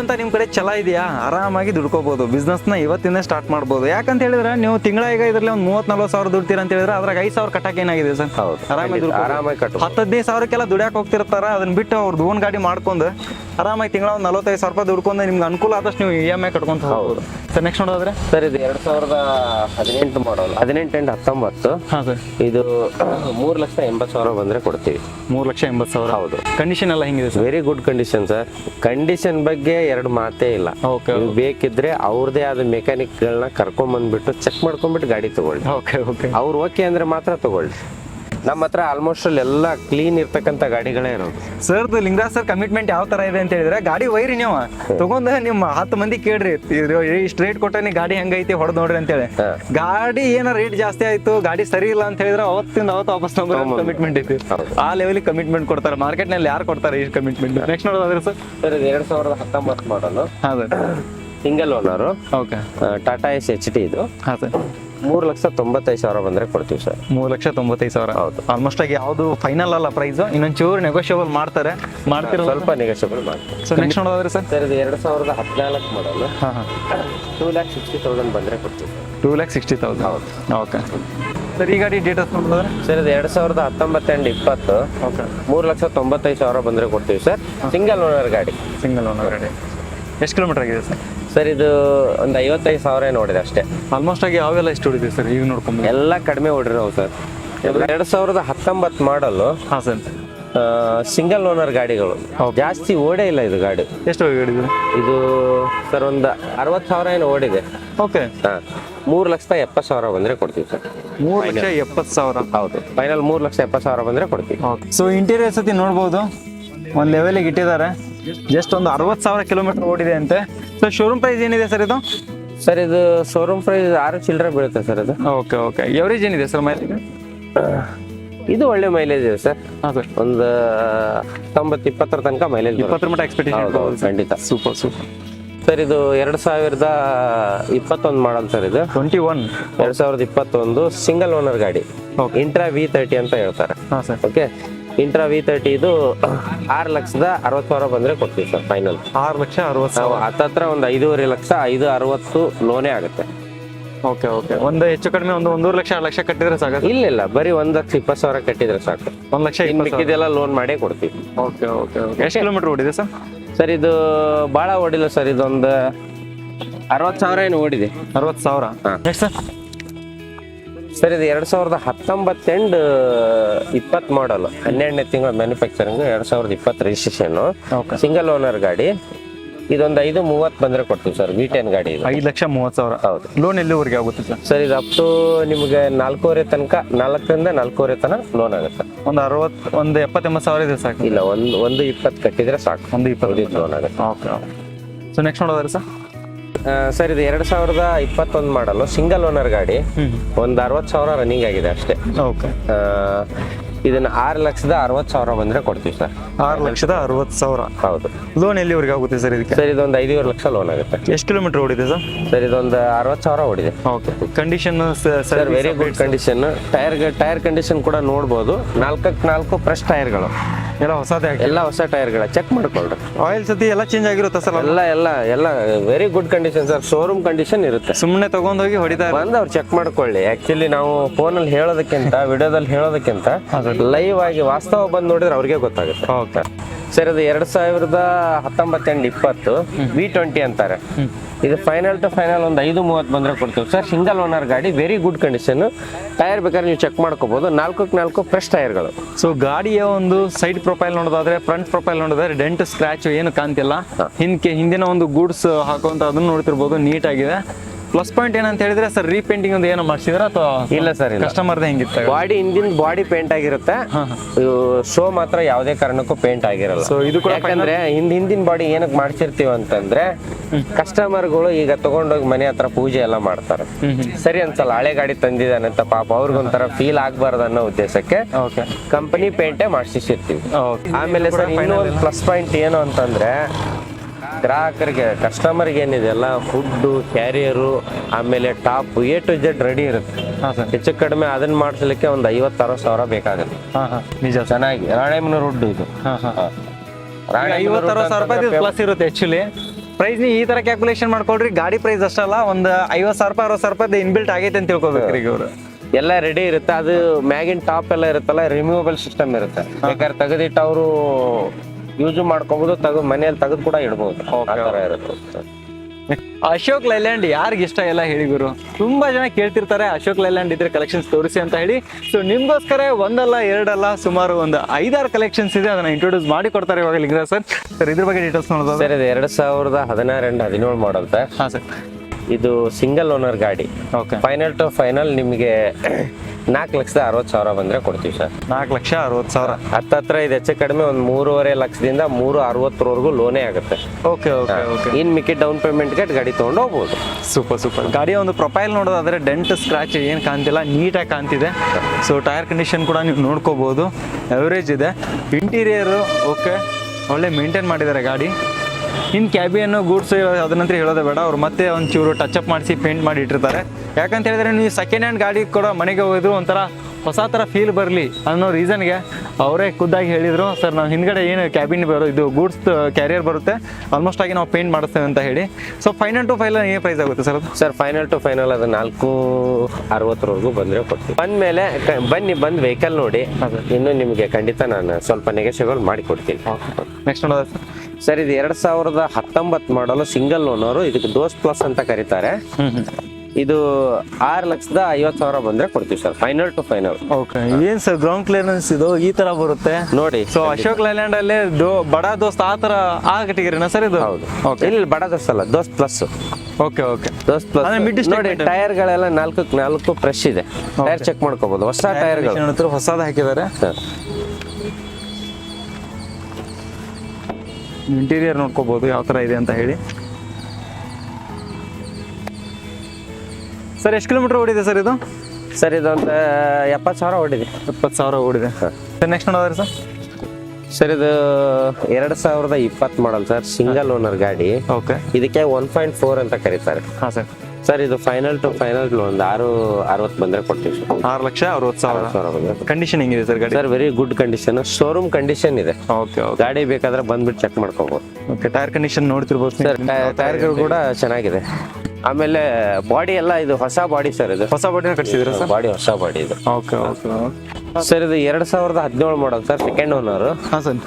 ಅಂತ ನಿಮ್ಮ ಕಡೆ ಛಲ ಇದೆಯಾ? ಆರಾಮಾಗಿ ದುಡ್ಕೋಬೋದು. ಬಿಸ್ನೆಸ್ನ ಇವತ್ತಿಂದ ಸ್ಟಾರ್ಟ್ ಮಾಡ್ಬೋದು. ಯಾಕಂತ ಹೇಳಿದ್ರೆ ನೀವು ತಿಂಗಳ ಈಗ ಇದರಲ್ಲಿ ಒಂದು ಮೂವತ್ತು ನಲ್ವತ್ತು ಸಾವಿರ ದುಡ್ತೀರ ಅಂತ ಹೇಳಿದ್ರೆ ಅದ್ರಾಗ ಐದು ಸಾವಿರ ಕಟ್ಟಕ್ಕೆ ಏನಾಗಿದೆ ಸರ್? ಹೌದು ಆರಾಮಾಗಿ. ಆರಾಮಾಗಿ ಕಟ್ಟು ಹತ್ತು ಹದಿನೈದು ಸಾವಿರಕ್ಕೆಲ್ಲ ದುಡಿಯಾಕ ಹೋಗ್ತಿರ್ತಾರೆ ಅದನ್ನ ಬಿಟ್ಟು ಅವ್ರದ್ದು ಓನ್ ಗಾಡಿ ಮಾಡ್ಕೊಂಡು ಆರಾಮಾಗಿ ತಿಂಗಳ ಒಂದು ನಲವತ್ತೈದು ಸಾವಿರ ರೂಪಾಯಿ ದುಡ್ಕೊಂಡು ನಿಮ್ಗೆ ಅನುಕೂಲ ಆದಷ್ಟು ನೀವು ಇ ಎಂ ಐ ಕಟ್ಕೊಂತ ಹೌದು. ಸರ್ ನೆಕ್ಸ್ಟ್ ನೋಡೋದ್ರೆ ಸರ್ ಇದು ಎರಡು ಸಾವಿರದ ಹದಿನೆಂಟು ಮಾಡಲ್ ಹದಿನೆಂಟು ಎಂಟು ಹತ್ತೊಂಬತ್ತು. ಹಾಂ ಸರ್. ಇದು ಮೂರು ಲಕ್ಷ ಎಂಬತ್ತು ಸಾವಿರ ಬಂದರೆ ಕೊಡ್ತೀವಿ. ಮೂರು ಲಕ್ಷ ಎಂಬತ್ತು ಸಾವಿರ? ಹೌದು. ಕಂಡೀಷನ್ ಎಲ್ಲ ಹೆಂಗಿದೆ sir? Very good condition sir condition ಬಗ್ಗೆ ಎರಡು ಮಾತೇ ಇಲ್ಲ. ಓಕೆ ಬೇಕಿದ್ರೆ ಅವ್ರದೇ ಆದ ಮೆಕ್ಯಾನಿಕ್ಗಳನ್ನ ಕರ್ಕೊಂಬಂದ್ಬಿಟ್ಟು ಚೆಕ್ ಮಾಡ್ಕೊಂಡ್ಬಿಟ್ಟು ಗಾಡಿ ತಗೊಳ್ಳಿ. ಓಕೆ ಓಕೆ ಅವ್ರು ಓಕೆ ಅಂದ್ರೆ ಮಾತ್ರ ತಗೊಳ್ಳಿ. ನಮ್ಮ ಹತ್ರ ಆಲ್ಮೋಸ್ಟ್ ಅಲ್ಲಿ ಎಲ್ಲ ಕ್ಲೀನ್ ಇರ್ತಕ್ಕಂಥ ಗಾಡಿಗಳೇ ಇರೋದು. ಸರ್ ಲಿಂಗರಾಜ್ ಸರ್ ಕಮಿಟ್ಮೆಂಟ್ ಯಾವ ತರ ಇದೆ ಅಂತ ಹೇಳಿದ್ರೆ ಗಾಡಿ ಒಯ್ರಿ ನೀವು. ತಗೊಂಡ ನಿಮ್ಮ ಹತ್ತು ಮಂದಿ ಕೇಳ್ರಿ. ಇಷ್ಟು ರೇಟ್ ಕೊಟ್ಟ ಗಾಡಿ ಹೆಂಗೈತಿ ಹೊಡೆದ್ ನೋಡ್ರಿ ಅಂತೇಳಿ. ಗಾಡಿ ಏನ ರೇಟ್ ಜಾಸ್ತಿ ಆಯ್ತು ಗಾಡಿ ಸರಿ ಇಲ್ಲ ಅಂತ ಹೇಳಿದ್ರೆ ಅವತ್ತಿಂದ ಅವತ್ತು ವಾಪಸ್ ತಗೊಂಬಂದು. ಕಮಿಟ್ಮೆಂಟ್ ಐತಿ. ಹೌದು. ಆ ಲೆವೆಲ್ ಕಮಿಟ್ಮೆಂಟ್ ಕೊಡ್ತಾರೆ. ಮಾರ್ಕೆಟ್ನಲ್ಲಿ ಯಾರು ಕೊಡ್ತಾರೆ ಈ ಕಮಿಟ್ಮೆಂಟ್ ನೆಕ್ಸ್ಟ್ ನೋಡೋದಾದ್ರೆ ಸರ್ ಎರಡ್ ಸಾವಿರದ ಹತ್ತೊಂಬತ್ತು ಮಾಡಲು ಹಾ sir single owner okay Tata S H T ಇದು. ಹಾ ಸರ್. ಮೂರು ಲಕ್ಷ ತೊಂಬತ್ತೈದು ಸಾವಿರ ಬಂದರೆ ಕೊಡ್ತೀವಿ ಸರ್. ಮೂರು ಲಕ್ಷ ತೊಂಬತ್ತೈದು ಸಾವಿರ. ಹೌದು. ಆಲ್ಮೋಸ್ಟ್ ಆಗಿ ಯಾವುದು ಫೈನಲ್ ಅಲ್ಲ ಪ್ರೈಸ್ ಇನ್ನೊಂಚೂರು ನೆಗೋಷಿಯಬಲ್ ಮಾಡ್ತಾರೆ. ಮಾಡ್ತಿರೋ ಸ್ವಲ್ಪ ನೆಗೋಷಿಯಬಲ್ ಮಾಡ್ತೀವಿ. ಸೊ ನೆಕ್ಸ್ಟ್ ನೋಡೋದಾದ್ರೆ ಸರ್? ಸರ್ ಇದು ಎರಡು ಸಾವಿರದ ಹದಿನಾಲ್ಕು ಮಾಡಲ್ ಹಾಂ ಹಾಂ. ಟೂ ಲ್ಯಾಕ್ ಸಿಕ್ಸ್ಟಿ ತೌಸಂಡ್ ಬಂದರೆ ಕೊಡ್ತೀವಿ two lakh sixty thousand okay sir ಈ ಗಾಡಿ ಡೇಟಸ್ ನೋಡಿದ್ರೆ ಸರ್ ಇದು ಎರಡು ಸಾವಿರದ ಹತ್ತೊಂಬತ್ತು ಆ್ಯಂಡ್ ಇಪ್ಪತ್ತು. ಓಕೆ ಮೂರು ಲಕ್ಷ ತೊಂಬತ್ತೈದು ಸಾವಿರ ಬಂದರೆ ಕೊಡ್ತೀವಿ ಸರ್. ಸಿಂಗಲ್ ಓನರ್ ಗಾಡಿ. ಸಿಂಗಲ್ ಓನರ್ ಗಾಡಿ. ಎಷ್ಟು ಕಿಲೋಮೀಟರ್ ಆಗಿದೆ ಸರ್? ಸರ್ ಇದು ಒಂದು ಐವತ್ತೈದು ಸಾವಿರ ನೋಡಿದೆ ಅಷ್ಟೇ. ಆಲ್ಮೋಸ್ಟ್ ಆಗಿ ಯಾವೆಲ್ಲ ಎಷ್ಟು ಹೊಡಿದೆ ಸರ್ ಈಗ ನೋಡ್ಕೊಂಡು ಎಲ್ಲ ಕಡಿಮೆ ಹೊಡಿರೋವು ಸರ್. ಎರಡು ಸಾವಿರದ ಹತ್ತೊಂಬತ್ತು ಮಾಡಲು ಹಾಂ ಸರ್. ಸಿಂಗಲ್ ಓನರ್ ಗಾಡಿಗಳು. ಜಾಸ್ತಿ ಓಡೇ ಇಲ್ಲ ಇದು ಗಾಡಿ. ಎಷ್ಟು ಹೊಡಿದ್ರು ಇದು? ಸರ್ ಒಂದು ಅರವತ್ತು ಸಾವಿರ ಏನು ಓಡಿದೆ. ಓಕೆ ಹಾಂ ಮೂರು ಲಕ್ಷದ ಎಪ್ಪತ್ತು ಸಾವಿರ ಬಂದರೆ ಕೊಡ್ತೀವಿ ಸರ್. ಮೂರು ಲಕ್ಷ ಎಪ್ಪತ್ತು ಸಾವಿರ? ಹೌದು ಫೈನಲ್ ಮೂರು ಲಕ್ಷ ಎಪ್ಪತ್ತು ಸಾವಿರ ಬಂದರೆ ಕೊಡ್ತೀವಿ. ಓಕೆ ಸೊ ಇಂಟೀರಿಯರ್ ಸತಿ ನೋಡ್ಬೋದು. ಒಂದು ಲೆವೆಲಿಗೆ ಇಟ್ಟಿದ್ದಾರೆ. ಜಸ್ಟ್ ಒಂದು ಅರವತ್ತು ಸಾವಿರ ಕಿಲೋಮೀಟರ್ ಓಡಿದೆ ಅಂತೆ. ಸೊ ಶೋರೂಮ್ ಪ್ರೈಸ್ ಏನಿದೆ ಸರ್ ಇದು? ಸರ್ ಇದು ಶೋರೂಮ್ ಪ್ರೈಸ್ ಆರು ಚಿಲ್ಲರೆ ಬೀಳುತ್ತೆ ಸರ್ ಇದು. ಓಕೆ ಓಕೆ ಎವರೇಜ್ ಏನಿದೆ ಸರ್ ಮೈಲೇಜ್ ಇದು ಒಳ್ಳೆ ಮೈಲೇಜ್ ಇದೆ ಸರ್ ಹಾಂ ಸರ್ ಒಂದು ತೊಂಬತ್ತು ಇಪ್ಪತ್ತರ ತನಕ ಮೈಲೇಜ್ ಇಪ್ಪತ್ತರ ಮಟ್ಟ ಎಕ್ಸ್ಪೆಕ್ಟೇಷನ್ ಖಂಡಿತ. ಸೂಪರ್ ಸೂಪರ್ ಸರ್ ಇದು ಎರಡು ಸಾವಿರದ ಇಪ್ಪತ್ತೊಂದು ಮಾಡಲ್ ಸರ್ ಇದು. ಟ್ವೆಂಟಿ ಒನ್ ಎರಡು ಸಾವಿರದ ಇಪ್ಪತ್ತೊಂದು ಸಿಂಗಲ್ ಓನರ್ ಗಾಡಿ. ಇಂಟ್ರಾ ವಿ ತರ್ಟಿ ಅಂತ ಹೇಳ್ತಾರೆ. ಹಾಂ sir okay Intra V thirty ಇದು ಆರು ಲಕ್ಷದ ಅರವತ್ತು ಸಾವಿರ ಬಂದರೆ ಕೊಡ್ತೀವಿ ಸರ್ ಫೈನಲ್ ಆರು ಲಕ್ಷ ಅರವತ್ತು ಸಾವಿರ. ಹತ್ತತ್ರ ಒಂದು ಐದೂವರೆ ಲಕ್ಷ ಐದು ಅರವತ್ತು ಲೋನೇ ಆಗುತ್ತೆ. Okay okay. ಒಂದು ಹೆಚ್ಚು ಕಡಿಮೆ ಒಂದು ಒಂದೂವರೆ ಲಕ್ಷ ಲಕ್ಷ ಕಟ್ಟಿದ್ರೆ ಸಾಕು ಇಲ್ಲ ಇಲ್ಲ ಬರೀ ಒಂದು ಲಕ್ಷ ಇಪ್ಪತ್ತು ಸಾವಿರ ಕಟ್ಟಿದ್ರೆ ಸಾಕು. ಒಂದು ಲಕ್ಷ ಮಿಕ್ಕಿದೆಲ್ಲ ಲೋನ್ ಮಾಡೇ ಕೊಡ್ತೀವಿ. Okay okay okay. ಎಷ್ಟು ಕಿಲೋಮೀಟರ್ ಓಡಿದೆ ಸರ್? ಸರ್ ಇದು ಭಾಳ ಓಡಿಲ್ಲ ಸರ್ ಇದೊಂದು ಅರವತ್ತು ಸಾವಿರ ಏನು ಓಡಿದೆ. ಅರವತ್ತು ಸಾವಿರ. ಹಾಂ. ಸರ್? ಸರ್ ಇದು ಎರಡು ಸಾವಿರದ ಹತ್ತೊಂಬತ್ತೆಂಡ್ ಇಪ್ಪತ್ತು ಮಾಡಲ್ ಹನ್ನೆರಡನೇ ತಿಂಗಳ ಮ್ಯಾನುಫ್ಯಾಕ್ಚರಿಂಗ್ ಎರಡು ಸಾವಿರದ ಇಪ್ಪತ್ತು ರಿಜಿಸ್ಟ್ರೇಷನ್ ಓಕೆ ಸಿಂಗಲ್ ಓನರ್ ಗಾಡಿ. ಇದೊಂದು ಐದು ಮೂವತ್ತು ಬಂದರೆ ಕೊಡ್ತೀವಿ ಸರ್ ವಿ ಟೆನ್ ಗಾಡಿ ಇದು. ಐದು ಲಕ್ಷ ಮೂವತ್ತು ಸಾವಿರ. ಹೌದು. ಲೋನ್ ಎಲ್ಲಿವರೆಗೆ ಆಗುತ್ತೆ ಸರ್? ಸರ್ ಇದು ಅಪ್ ಟು ನಿಮಗೆ ನಾಲ್ಕೂವರೆ ತನಕ ನಾಲ್ಕರಿಂದ ನಾಲ್ಕೂವರೆ ತನಕ ಲೋನ್ ಆಗುತ್ತೆ. ಒಂದು ಅರವತ್ತು ಒಂದು ಎಪ್ಪತ್ತೆಂಬತ್ತು ಸಾವಿರ ಇದೆ ಸಾಕು. ಇಲ್ಲ ಒಂದು ಒಂದು ಇಪ್ಪತ್ತು ಕಟ್ಟಿದ್ರೆ ಸಾಕು. ಒಂದು ಇಪ್ಪತ್ತು ಲೋನ್ ಆಗುತ್ತೆ. ಓಕೆ ಸೊ ನೆಕ್ಸ್ಟ್ ನೋಡೋದಾರೆ ಸರ್? ಸರ್ ಇದು ಎರಡು ಸಾವಿರದ ಇಪ್ಪತ್ತೊಂದು ಮಾಡಲು ಸಿಂಗಲ್ ಓನರ್ ಗಾಡಿ. ಒಂದು ಅರವತ್ತು ಸಾವಿರ ರನ್ನಿಂಗ್ ಆಗಿದೆ ಅಷ್ಟೇ. ಓಕೆ. ಇದನ್ನ ಆರು ಲಕ್ಷದ ಅರವತ್ತು ಸಾವಿರ ಬಂದ್ರೆ ಕೊಡ್ತೀವಿ ಸರ್. ಆರು ಲಕ್ಷದ ಅರವತ್ತು ಸಾವಿರ. ಹೌದು. ಲೋನ್ ಎಲ್ಲಿವರೆಗೆ ಆಗುತ್ತೆ ಸರ್ ಇದಕ್ಕೆ? ಸರ್ ಇದೊಂದು ಐದೂವರೆ ಲಕ್ಷ ಲೋನ್ ಆಗುತ್ತೆ. ಎಷ್ಟು ಕಿಲೋಮೀಟರ್ ಓಡಿದೆ ಸರ್? ಸರ್ ಇದೊಂದು ಅರವತ್ತು ಸಾವಿರ ಓಡಿದೆ. Okay. Condition sir very good condition tyre tyre condition ಕೂಡ ನೋಡ್ಬೋದು. ನಾಲ್ಕಕ್ಕೆ ನಾಲ್ಕು ಫ್ರೆಶ್ ಟೈರ್ಗಳು ಎಲ್ಲ ಹೊಸದೇ ಹಾಕಿ. ಎಲ್ಲ ಹೊಸ ಟೈರ್ಗಳ ಚೆಕ್ ಮಾಡ್ಕೊಳ್ರಿ. ಆಯಿಲ್ ಸತಿ ಎಲ್ಲ ಚೇಂಜ್ ಆಗಿರುತ್ತೆ ಸರ್ ಎಲ್ಲ ಎಲ್ಲ ಎಲ್ಲ very good condition sir. Showroom condition ಇರುತ್ತೆ. ಸುಮ್ಮನೆ ತಗೊಂಡೋಗಿ ಹೊಡಿತಾ ಬಂದು ಅವ್ರು ಚೆಕ್ ಮಾಡ್ಕೊಳ್ಳಿ. ಆಕ್ಚುಲಿ ನಾವು ಫೋನಲ್ಲಿ ಹೇಳೋದಕ್ಕಿಂತ ವಿಡಿಯೋದಲ್ಲಿ ಹೇಳೋದಕ್ಕಿಂತ ಲೈವ್ ಆಗಿ ವಾಸ್ತವ ಬಂದು ನೋಡಿದ್ರೆ ಅವ್ರಿಗೆ ಗೊತ್ತಾಗುತ್ತೆ. ಓಕೆ ಸರ್ ಅದು ಎರಡ್ ಸಾವಿರದ ಹತ್ತೊಂಬತ್ತು ಅಂಡ್ ಇಪ್ಪತ್ತು ವಿ ಟ್ವೆಂಟಿ ಅಂತಾರೆ. ಇದು ಫೈನಲ್ ಟು ಫೈನಲ್ ಒಂದು ಐದು ಮೂವತ್ತು ಬಂದರೆ ಕೊಡ್ತೀವಿ. ಸರ್ ಸಿಂಗಲ್ ಓನರ್ ಗಾಡಿ ವೆರಿ ಗುಡ್ ಕಂಡೀಷನ್ ಟೈರ್ ಬೇಕಾದ್ರೆ ನೀವು ಚೆಕ್ ಮಾಡ್ಕೋಬಹುದು ನಾಲ್ಕಕ್ಕೆ ನಾಲ್ಕು ಫ್ರೆಶ್ ಟೈರ್ಗಳು ಸೊ ಗಾಡಿಯ ಒಂದು ಸೈಡ್ ಪ್ರೊಫೈಲ್ ನೋಡೋದಾದ್ರೆ ಫ್ರಂಟ್ ಪ್ರೊಫೈಲ್ ನೋಡೋದಾದ್ರೆ ಡೆಂಟ್ ಸ್ಕ್ರಾಚ್ ಏನು ಕಾಣ್ತಿಲ್ಲ. ಹಿಂದಕ್ಕೆ ಹಿಂದಿನ ಒಂದು ಗೂಡ್ಸ್ ಹಾಕುವಂತ ಅದನ್ನ ನೋಡ್ತಿರ್ಬೋದು. ನೀಟಾಗಿದೆ ಆಗಿದೆ. ಪ್ಲಸ್ ಪಾಯಿಂಟ್ ಏನಂತ ಹೇಳಿದ್ರೆ ಸರ್ ರೀಪೇಂಟಿಂಗ್ ಒಂದು ಏನೋ ಮಾಡಿಸಿದ್ರ ಅಥವಾ ಇಲ್ಲ ಸರ್ ಇಲ್ಲ. ಹೆಂಗಿತ್ತು ಹೆಂಗಿತ್ತ ಬಾಡಿ ಹಿಂದಿನ ಬಾಡಿ ಪೇಂಟ್ ಆಗಿರುತ್ತೆ. ಶೋ ಮಾತ್ರ ಯಾವುದೇ ಕಾರಣಕ್ಕೂ ಪೇಂಟ್ ಆಗಿರಲ್ಲ. ಸೊ ಇದು ಕೂಡ ಯಾಕಂದ್ರೆ ಹಿಂದ್ ಹಿಂದಿನ ಬಾಡಿ ಏನಕ್ಕೆ ಮಾಡ್ಸಿರ್ತೀವಿ ಅಂತಂದ್ರೆ ಕಸ್ಟಮರ್ಗಳು ಈಗ ತಗೊಂಡೋಗಿ ಮನೆ ಹತ್ರ ಪೂಜೆ ಎಲ್ಲ ಮಾಡ್ತಾರೆ. ಸರಿ ಅನ್ಸಲ್ಲ ಹಳೆ ಗಾಡಿ ತಂದಿದ್ದಾನೆ ಅಂತ ಪಾಪ ಅವ್ರಿಗೊಂಥರ ಫೀಲ್ ಆಗ್ಬಾರ್ದು ಅನ್ನೋ ಉದ್ದೇಶಕ್ಕೆ ಕಂಪನಿ ಪೇಂಟೇ ಮಾಡಿಸಿರ್ತೀವಿ ಆಮೇಲೆ ಸರ್ ಇನ್ನೊಂದು ಪ್ಲಸ್ ಪಾಯಿಂಟ್ ಏನು ಅಂತಂದ್ರೆ ಗ್ರಾಹಕರಿಗೆ ಕಸ್ಟಮರ್ಗೆ ಏನಿದೆ ಎಲ್ಲ ಫುಡ್ಡು ಕ್ಯಾರಿಯರು ಆಮೇಲೆ top A to Z ready ಇರುತ್ತೆ. ಹೆಚ್ಚು ಕಡಿಮೆ ಅದನ್ನ ಮಾಡಿಸ್ಲಿಕ್ಕೆ ಒಂದು ಐವತ್ತಾರು ಸಾವಿರ ಬೇಕಾಗುತ್ತೆ. ನಿಜ ಚೆನ್ನಾಗಿ. ರಾಣೇಮನೂರು ಉಡ್ಡು ಇದು. road ಸಾವಿರ ರೂಪಾಯಿ ಪ್ಲಸ್ ಇರುತ್ತೆ ಆಕ್ಚುಲಿ ಪ್ರೈಸ್ ನೀವು ಈ ತರ ಕ್ಯಾಲ್ಕುಲೇಷನ್ ಮಾಡ್ಕೊಳ್ರಿ ಗಾಡಿ ಪ್ರೈಸ್ ಅಷ್ಟಲ್ಲ ಒಂದು ಐವತ್ತು ಸಾವಿರ ರೂಪಾಯಿ ಅರವತ್ತು ಸಾವಿರ ರೂಪಾಯಿ ಇನ್ಬಿಲ್ಟ್ ಆಗೈತೆ ಅಂತ ತಿಳ್ಕೊಬೇಕ್ರಿ ಈಗ ಇವರು. ಎಲ್ಲ ರೆಡಿ ಇರುತ್ತೆ. ಅದು ಮ್ಯಾಗಿನ್ ಟಾಪ್ ಎಲ್ಲ ಇರುತ್ತಲ್ಲ ರಿಮೂವಬಲ್ ಸಿಸ್ಟಮ್ ಇರುತ್ತೆ. ಬೇಕಾದ್ರೆ ತೆಗೆದಿಟ್ಟು ಅವರು ಯೂಸ್ ಮಾಡ್ಕೊಬಹುದು ತಗ ಮನೆಯಲ್ಲಿ ತೆಗೆದು ಕೂಡ ಇಡಬಹುದು ಆ ಥರ ಇರುತ್ತೆ. ಅಶೋಕ್ ಲೈಲ್ಯಾಂಡ್ ಯಾರಿಗೆ ಇಷ್ಟ ಎಲ್ಲ ಹೇಳಿ ಗುರು? ತುಂಬಾ ಜನ ಕೇಳ್ತಿರ್ತಾರೆ ಅಶೋಕ್ ಲೈಲ್ಯಾಂಡ್ ಇದ್ರೆ ಕಲೆಕ್ಷನ್ಸ್ ತೋರಿಸಿ ಅಂತ ಹೇಳಿ. ಸೊ ನಿಮ್ಗೋಸ್ಕರ ಒಂದಲ್ಲ ಎರಡಲ್ಲ ಸುಮಾರು ಒಂದು ಐದಾರು ಕಲೆಕ್ಷನ್ಸ್ ಇದೆ ಅದನ್ನ ಇಂಟ್ರೊಡ್ಯೂಸ್ ಮಾಡಿ ಕೊಡ್ತಾರೆ ಇವಾಗ ಲಿಂಗರಾಜ್ ಸರ್. ಸರ್ ಇದ್ರ ಬಗ್ಗೆ ಡೀಟೇಲ್ಸ್ ನೋಡೋದು? ಸರ್ ಇದು ಎರಡು ಸಾವಿರದ ಹದಿನಾರು ಅಂಡ್ ಹದಿನೇಳು ಮಾಡಲ್ ಹಾಂ ಸರ್ ಇದು ಸಿಂಗಲ್ ಓನರ್ ಗಾಡಿ. ಓಕೆ ಫೈನಲ್ ಟು ಫೈನಲ್ ನಿಮಗೆ ನಾಲ್ಕು ಲಕ್ಷದ ಅರವತ್ತು ಸಾವಿರ ಬಂದ್ರೆ ಕೊಡ್ತೀವಿ ಸರ್. ನಾಲ್ಕು ಲಕ್ಷ ಅರವತ್ತು ಸಾವಿರ. ಹತ್ತತ್ರ ಇದು ಹೆಚ್ಚು ಕಡಿಮೆ ಒಂದು ಮೂರುವರೆ ಲಕ್ಷದಿಂದ ಮೂರು ಅರವತ್ತರವರೆಗೂ ಲೋನೇ ಆಗುತ್ತೆ. Okay okay okay. ಇನ್ ಮಿಕ್ಕಿ ಡೌನ್ ಪೇಮೆಂಟ್ಗೆ ಗಾಡಿ ತೊಗೊಂಡು ಹೋಗ್ಬೋದು. Super super. ಗಾಡಿಯ ಒಂದು ಪ್ರೊಫೈಲ್ ನೋಡೋದಾದ್ರೆ ಡೆಂಟ್ ಸ್ಕ್ರಾಚ್ ಏನು ಕಾಣ್ತಿಲ್ಲ ನೀಟಾಗಿ ಕಾಣ್ತಿದೆ. ಸೊ ಟೈರ್ ಕಂಡೀಷನ್ ಕೂಡ ನೀವು ನೋಡ್ಕೋಬೋದು. ಎವರೇಜ್ ಇದೆ. ಇಂಟೀರಿಯರು ಓಕೆ ಒಳ್ಳೆ ಮೇಂಟೈನ್ ಮಾಡಿದ್ದಾರೆ ಗಾಡಿ. ಇನ್ನು ಕ್ಯಾಬಿಯನ್ನು ಗೂಡ್ಸ್ ಅದನ್ನಂತರ ಹೇಳೋದೇ ಬೇಡ. ಅವ್ರು ಮತ್ತೆ ಒಂಚೂರು ಟಚ್ ಅಪ್ ಮಾಡಿಸಿ ಪೇಂಟ್ ಮಾಡಿ ಇಟ್ಟಿರ್ತಾರೆ. ಯಾಕಂತ ಹೇಳಿದ್ರೆ ನೀವು ಸೆಕೆಂಡ್ ಹ್ಯಾಂಡ್ ಗಾಡಿ ಕೂಡ ಮನೆಗೆ ಹೋಗಿದ್ರು ಒಂಥರ ಹೊಸ ಥರ ಫೀಲ್ ಬರಲಿ ಅನ್ನೋ ರೀಸನ್ಗೆ ಅವರೇ ಖುದ್ದಾಗಿ ಹೇಳಿದರು ಸರ್ ನಾವು ಹಿಂದ್ಗಡೆ ಏನು ಕ್ಯಾಬಿನ್ ಬರೋ ಇದು ಗೂಡ್ಸ್ ಕ್ಯಾರಿಯರ್ ಬರುತ್ತೆ ಆಲ್ಮೋಸ್ಟ್ ಆಗಿ ನಾವು ಪೇಂಟ್ ಮಾಡಿಸ್ತೇವೆ ಅಂತ ಹೇಳಿ. ಸೊ ಫೈನಲ್ ಟು ಫೈನಲ್ ಏನು ಪ್ರೈಸ್ ಆಗುತ್ತೆ sir sir final to final ಅದು ನಾಲ್ಕು ಅರವತ್ತರವರೆಗೂ ಬಂದರೆ ಕೊಡ್ತೀವಿ. ಬಂದ ಮೇಲೆ ಬನ್ನಿ ಬಂದು ವೆಹಿಕಲ್ ನೋಡಿ. ಇನ್ನು ನಿಮಗೆ ಖಂಡಿತ ನಾನು ಸ್ವಲ್ಪ ನೆಗೆಷಿಯಬಲ್ ಮಾಡಿ ಕೊಡ್ತೀನಿ. ನೆಕ್ಸ್ಟ್ ನೋಡೋದ ಸರ್? ಸರ್ ಇದು ಎರಡ್ ಸಾವಿರದ ಹತ್ತೊಂಬತ್ತು ಮಾಡಲು ಸಿಂಗಲ್ ಓನರು ಇದಕ್ಕೆ ದೋಸ್ ಪ್ಲಸ್ ಅಂತ ಕರೀತಾರೆ. ಇದು ಆರು ಲಕ್ಷದ ಐವತ್ತು ಸಾವಿರ ಬಂದ್ರೆ ಕೊಡ್ತೀವಿ sir final to final okay ಏನ್ ಸರ್ ಗ್ರೌಂಡ್ ಕ್ಲಿಯರೆನ್ಸ್ ಇದು ಈ ತರ ಬರುತ್ತೆ? ನೋಡಿ ಸೊ ಅಶೋಕ್ ಲೈಲ್ಯಾಂಡ್ ಅಲ್ಲಿ ಬಡ ದೋಸ್ತ್ ಆ ತರ ಆ ಕಟಗರಿನ ಸರ್ ಇದು? ಹೌದು. ಇಲ್ಲಿ ಬಡ ದೋಸ್ತ್ ಅಲ್ಲ Dost plus okay okay Dost plus mid ನೋಡಿ ಟೈರ್ ಗಳೆಲ್ಲ ನಾಲ್ಕು ನಾಲ್ಕು ಫ್ರೆಶ್ ಇದೆ. ಟೈರ್ ಚೆಕ್ ಮಾಡ್ಕೋಬಹುದು ಹೊಸ ಟೈರ್ ಹೊಸದ ಹಾಕಿದ್ದಾರೆ ಇಂಟೀರಿಯರ್ ನೋಡ್ಕೋಬಹುದು ಯಾವ ತರ ಇದೆ ಅಂತ ಹೇಳಿ. ಸರ್ ಎಷ್ಟು ಕಿಲೋಮೀಟರ್ ಓಡಿದೆ ಸರ್ ಇದು? ಸರ್ ಇದೊಂದು ಎಪ್ಪತ್ತು ಸಾವಿರ ಓಡಿದೆ. ಎಪ್ಪತ್ತು ಸಾವಿರ ಓಡಿದೆ. ಸರ್ ನೆಕ್ಸ್ಟ್ ನೋಡೋದ್ರಿ ಸರ್? ಸರ್ ಇದು ಎರಡು ಸಾವಿರದ ಇಪ್ಪತ್ತು ಮಾಡಲ್ ಸರ್ ಸಿಂಗಲ್ ಓನರ್ ಗಾಡಿ. ಓಕೆ ಇದಕ್ಕೆ ಒನ್ ಪಾಯಿಂಟ್ ಫೋರ್ ಅಂತ ಕರೀತಾರೆ. ಹಾಂ ಸರ್. ಸರ್ ಇದು ಫೈನಲ್ ಟು ಫೈನಲ್ ಒಂದು ಆರು ಅರವತ್ತು ಬಂದ್ರೆ ಕೊಡ್ತೀವಿ ಸರ್ ಆರು ಲಕ್ಷ ಅರವತ್ತು ಸಾವಿರ. ಸಾವಿರ ಬಂದ್ರೆ ಕಂಡೀಷನ್ ಹೆಂಗಿದೆ ಸರ್ ಗಾಡಿ? Sir very good condition showroom condition ಇದೆ. ಓಕೆ ಓಕೆ ಗಾಡಿ ಬೇಕಾದ್ರೆ ಬಂದ್ಬಿಟ್ಟು ಚೆಕ್ ಮಾಡ್ಕೋಬಹುದು ಓಕೆ ಟೈರ್ ಕಂಡೀಷನ್ ನೋಡ್ತಿರ್ಬೋದು ಸರ್ ಟೈರ್ಗಳು ಕೂಡ ಚೆನ್ನಾಗಿದೆ. ಆಮೇಲೆ ಬಾಡಿ ಎಲ್ಲ ಇದು ಹೊಸ ಬಾಡಿ ಸರ್ ಇದು. ಹೊಸ ಬಾಡಿನ ಕಟ್ಸಿದ್ರೆ ಸರ್ ಬಾಡಿ ಹೊಸ ಬಾಡಿ ಇದು. ಓಕೆ ಓಕೆ ಸರ್ ಇದು ಎರಡು ಸಾವಿರದ ಹದಿನೇಳು ಮಾಡಲ್ ಸರ್ ಸೆಕೆಂಡ್ ಓನರ್ ಹಾಂ ಸರ್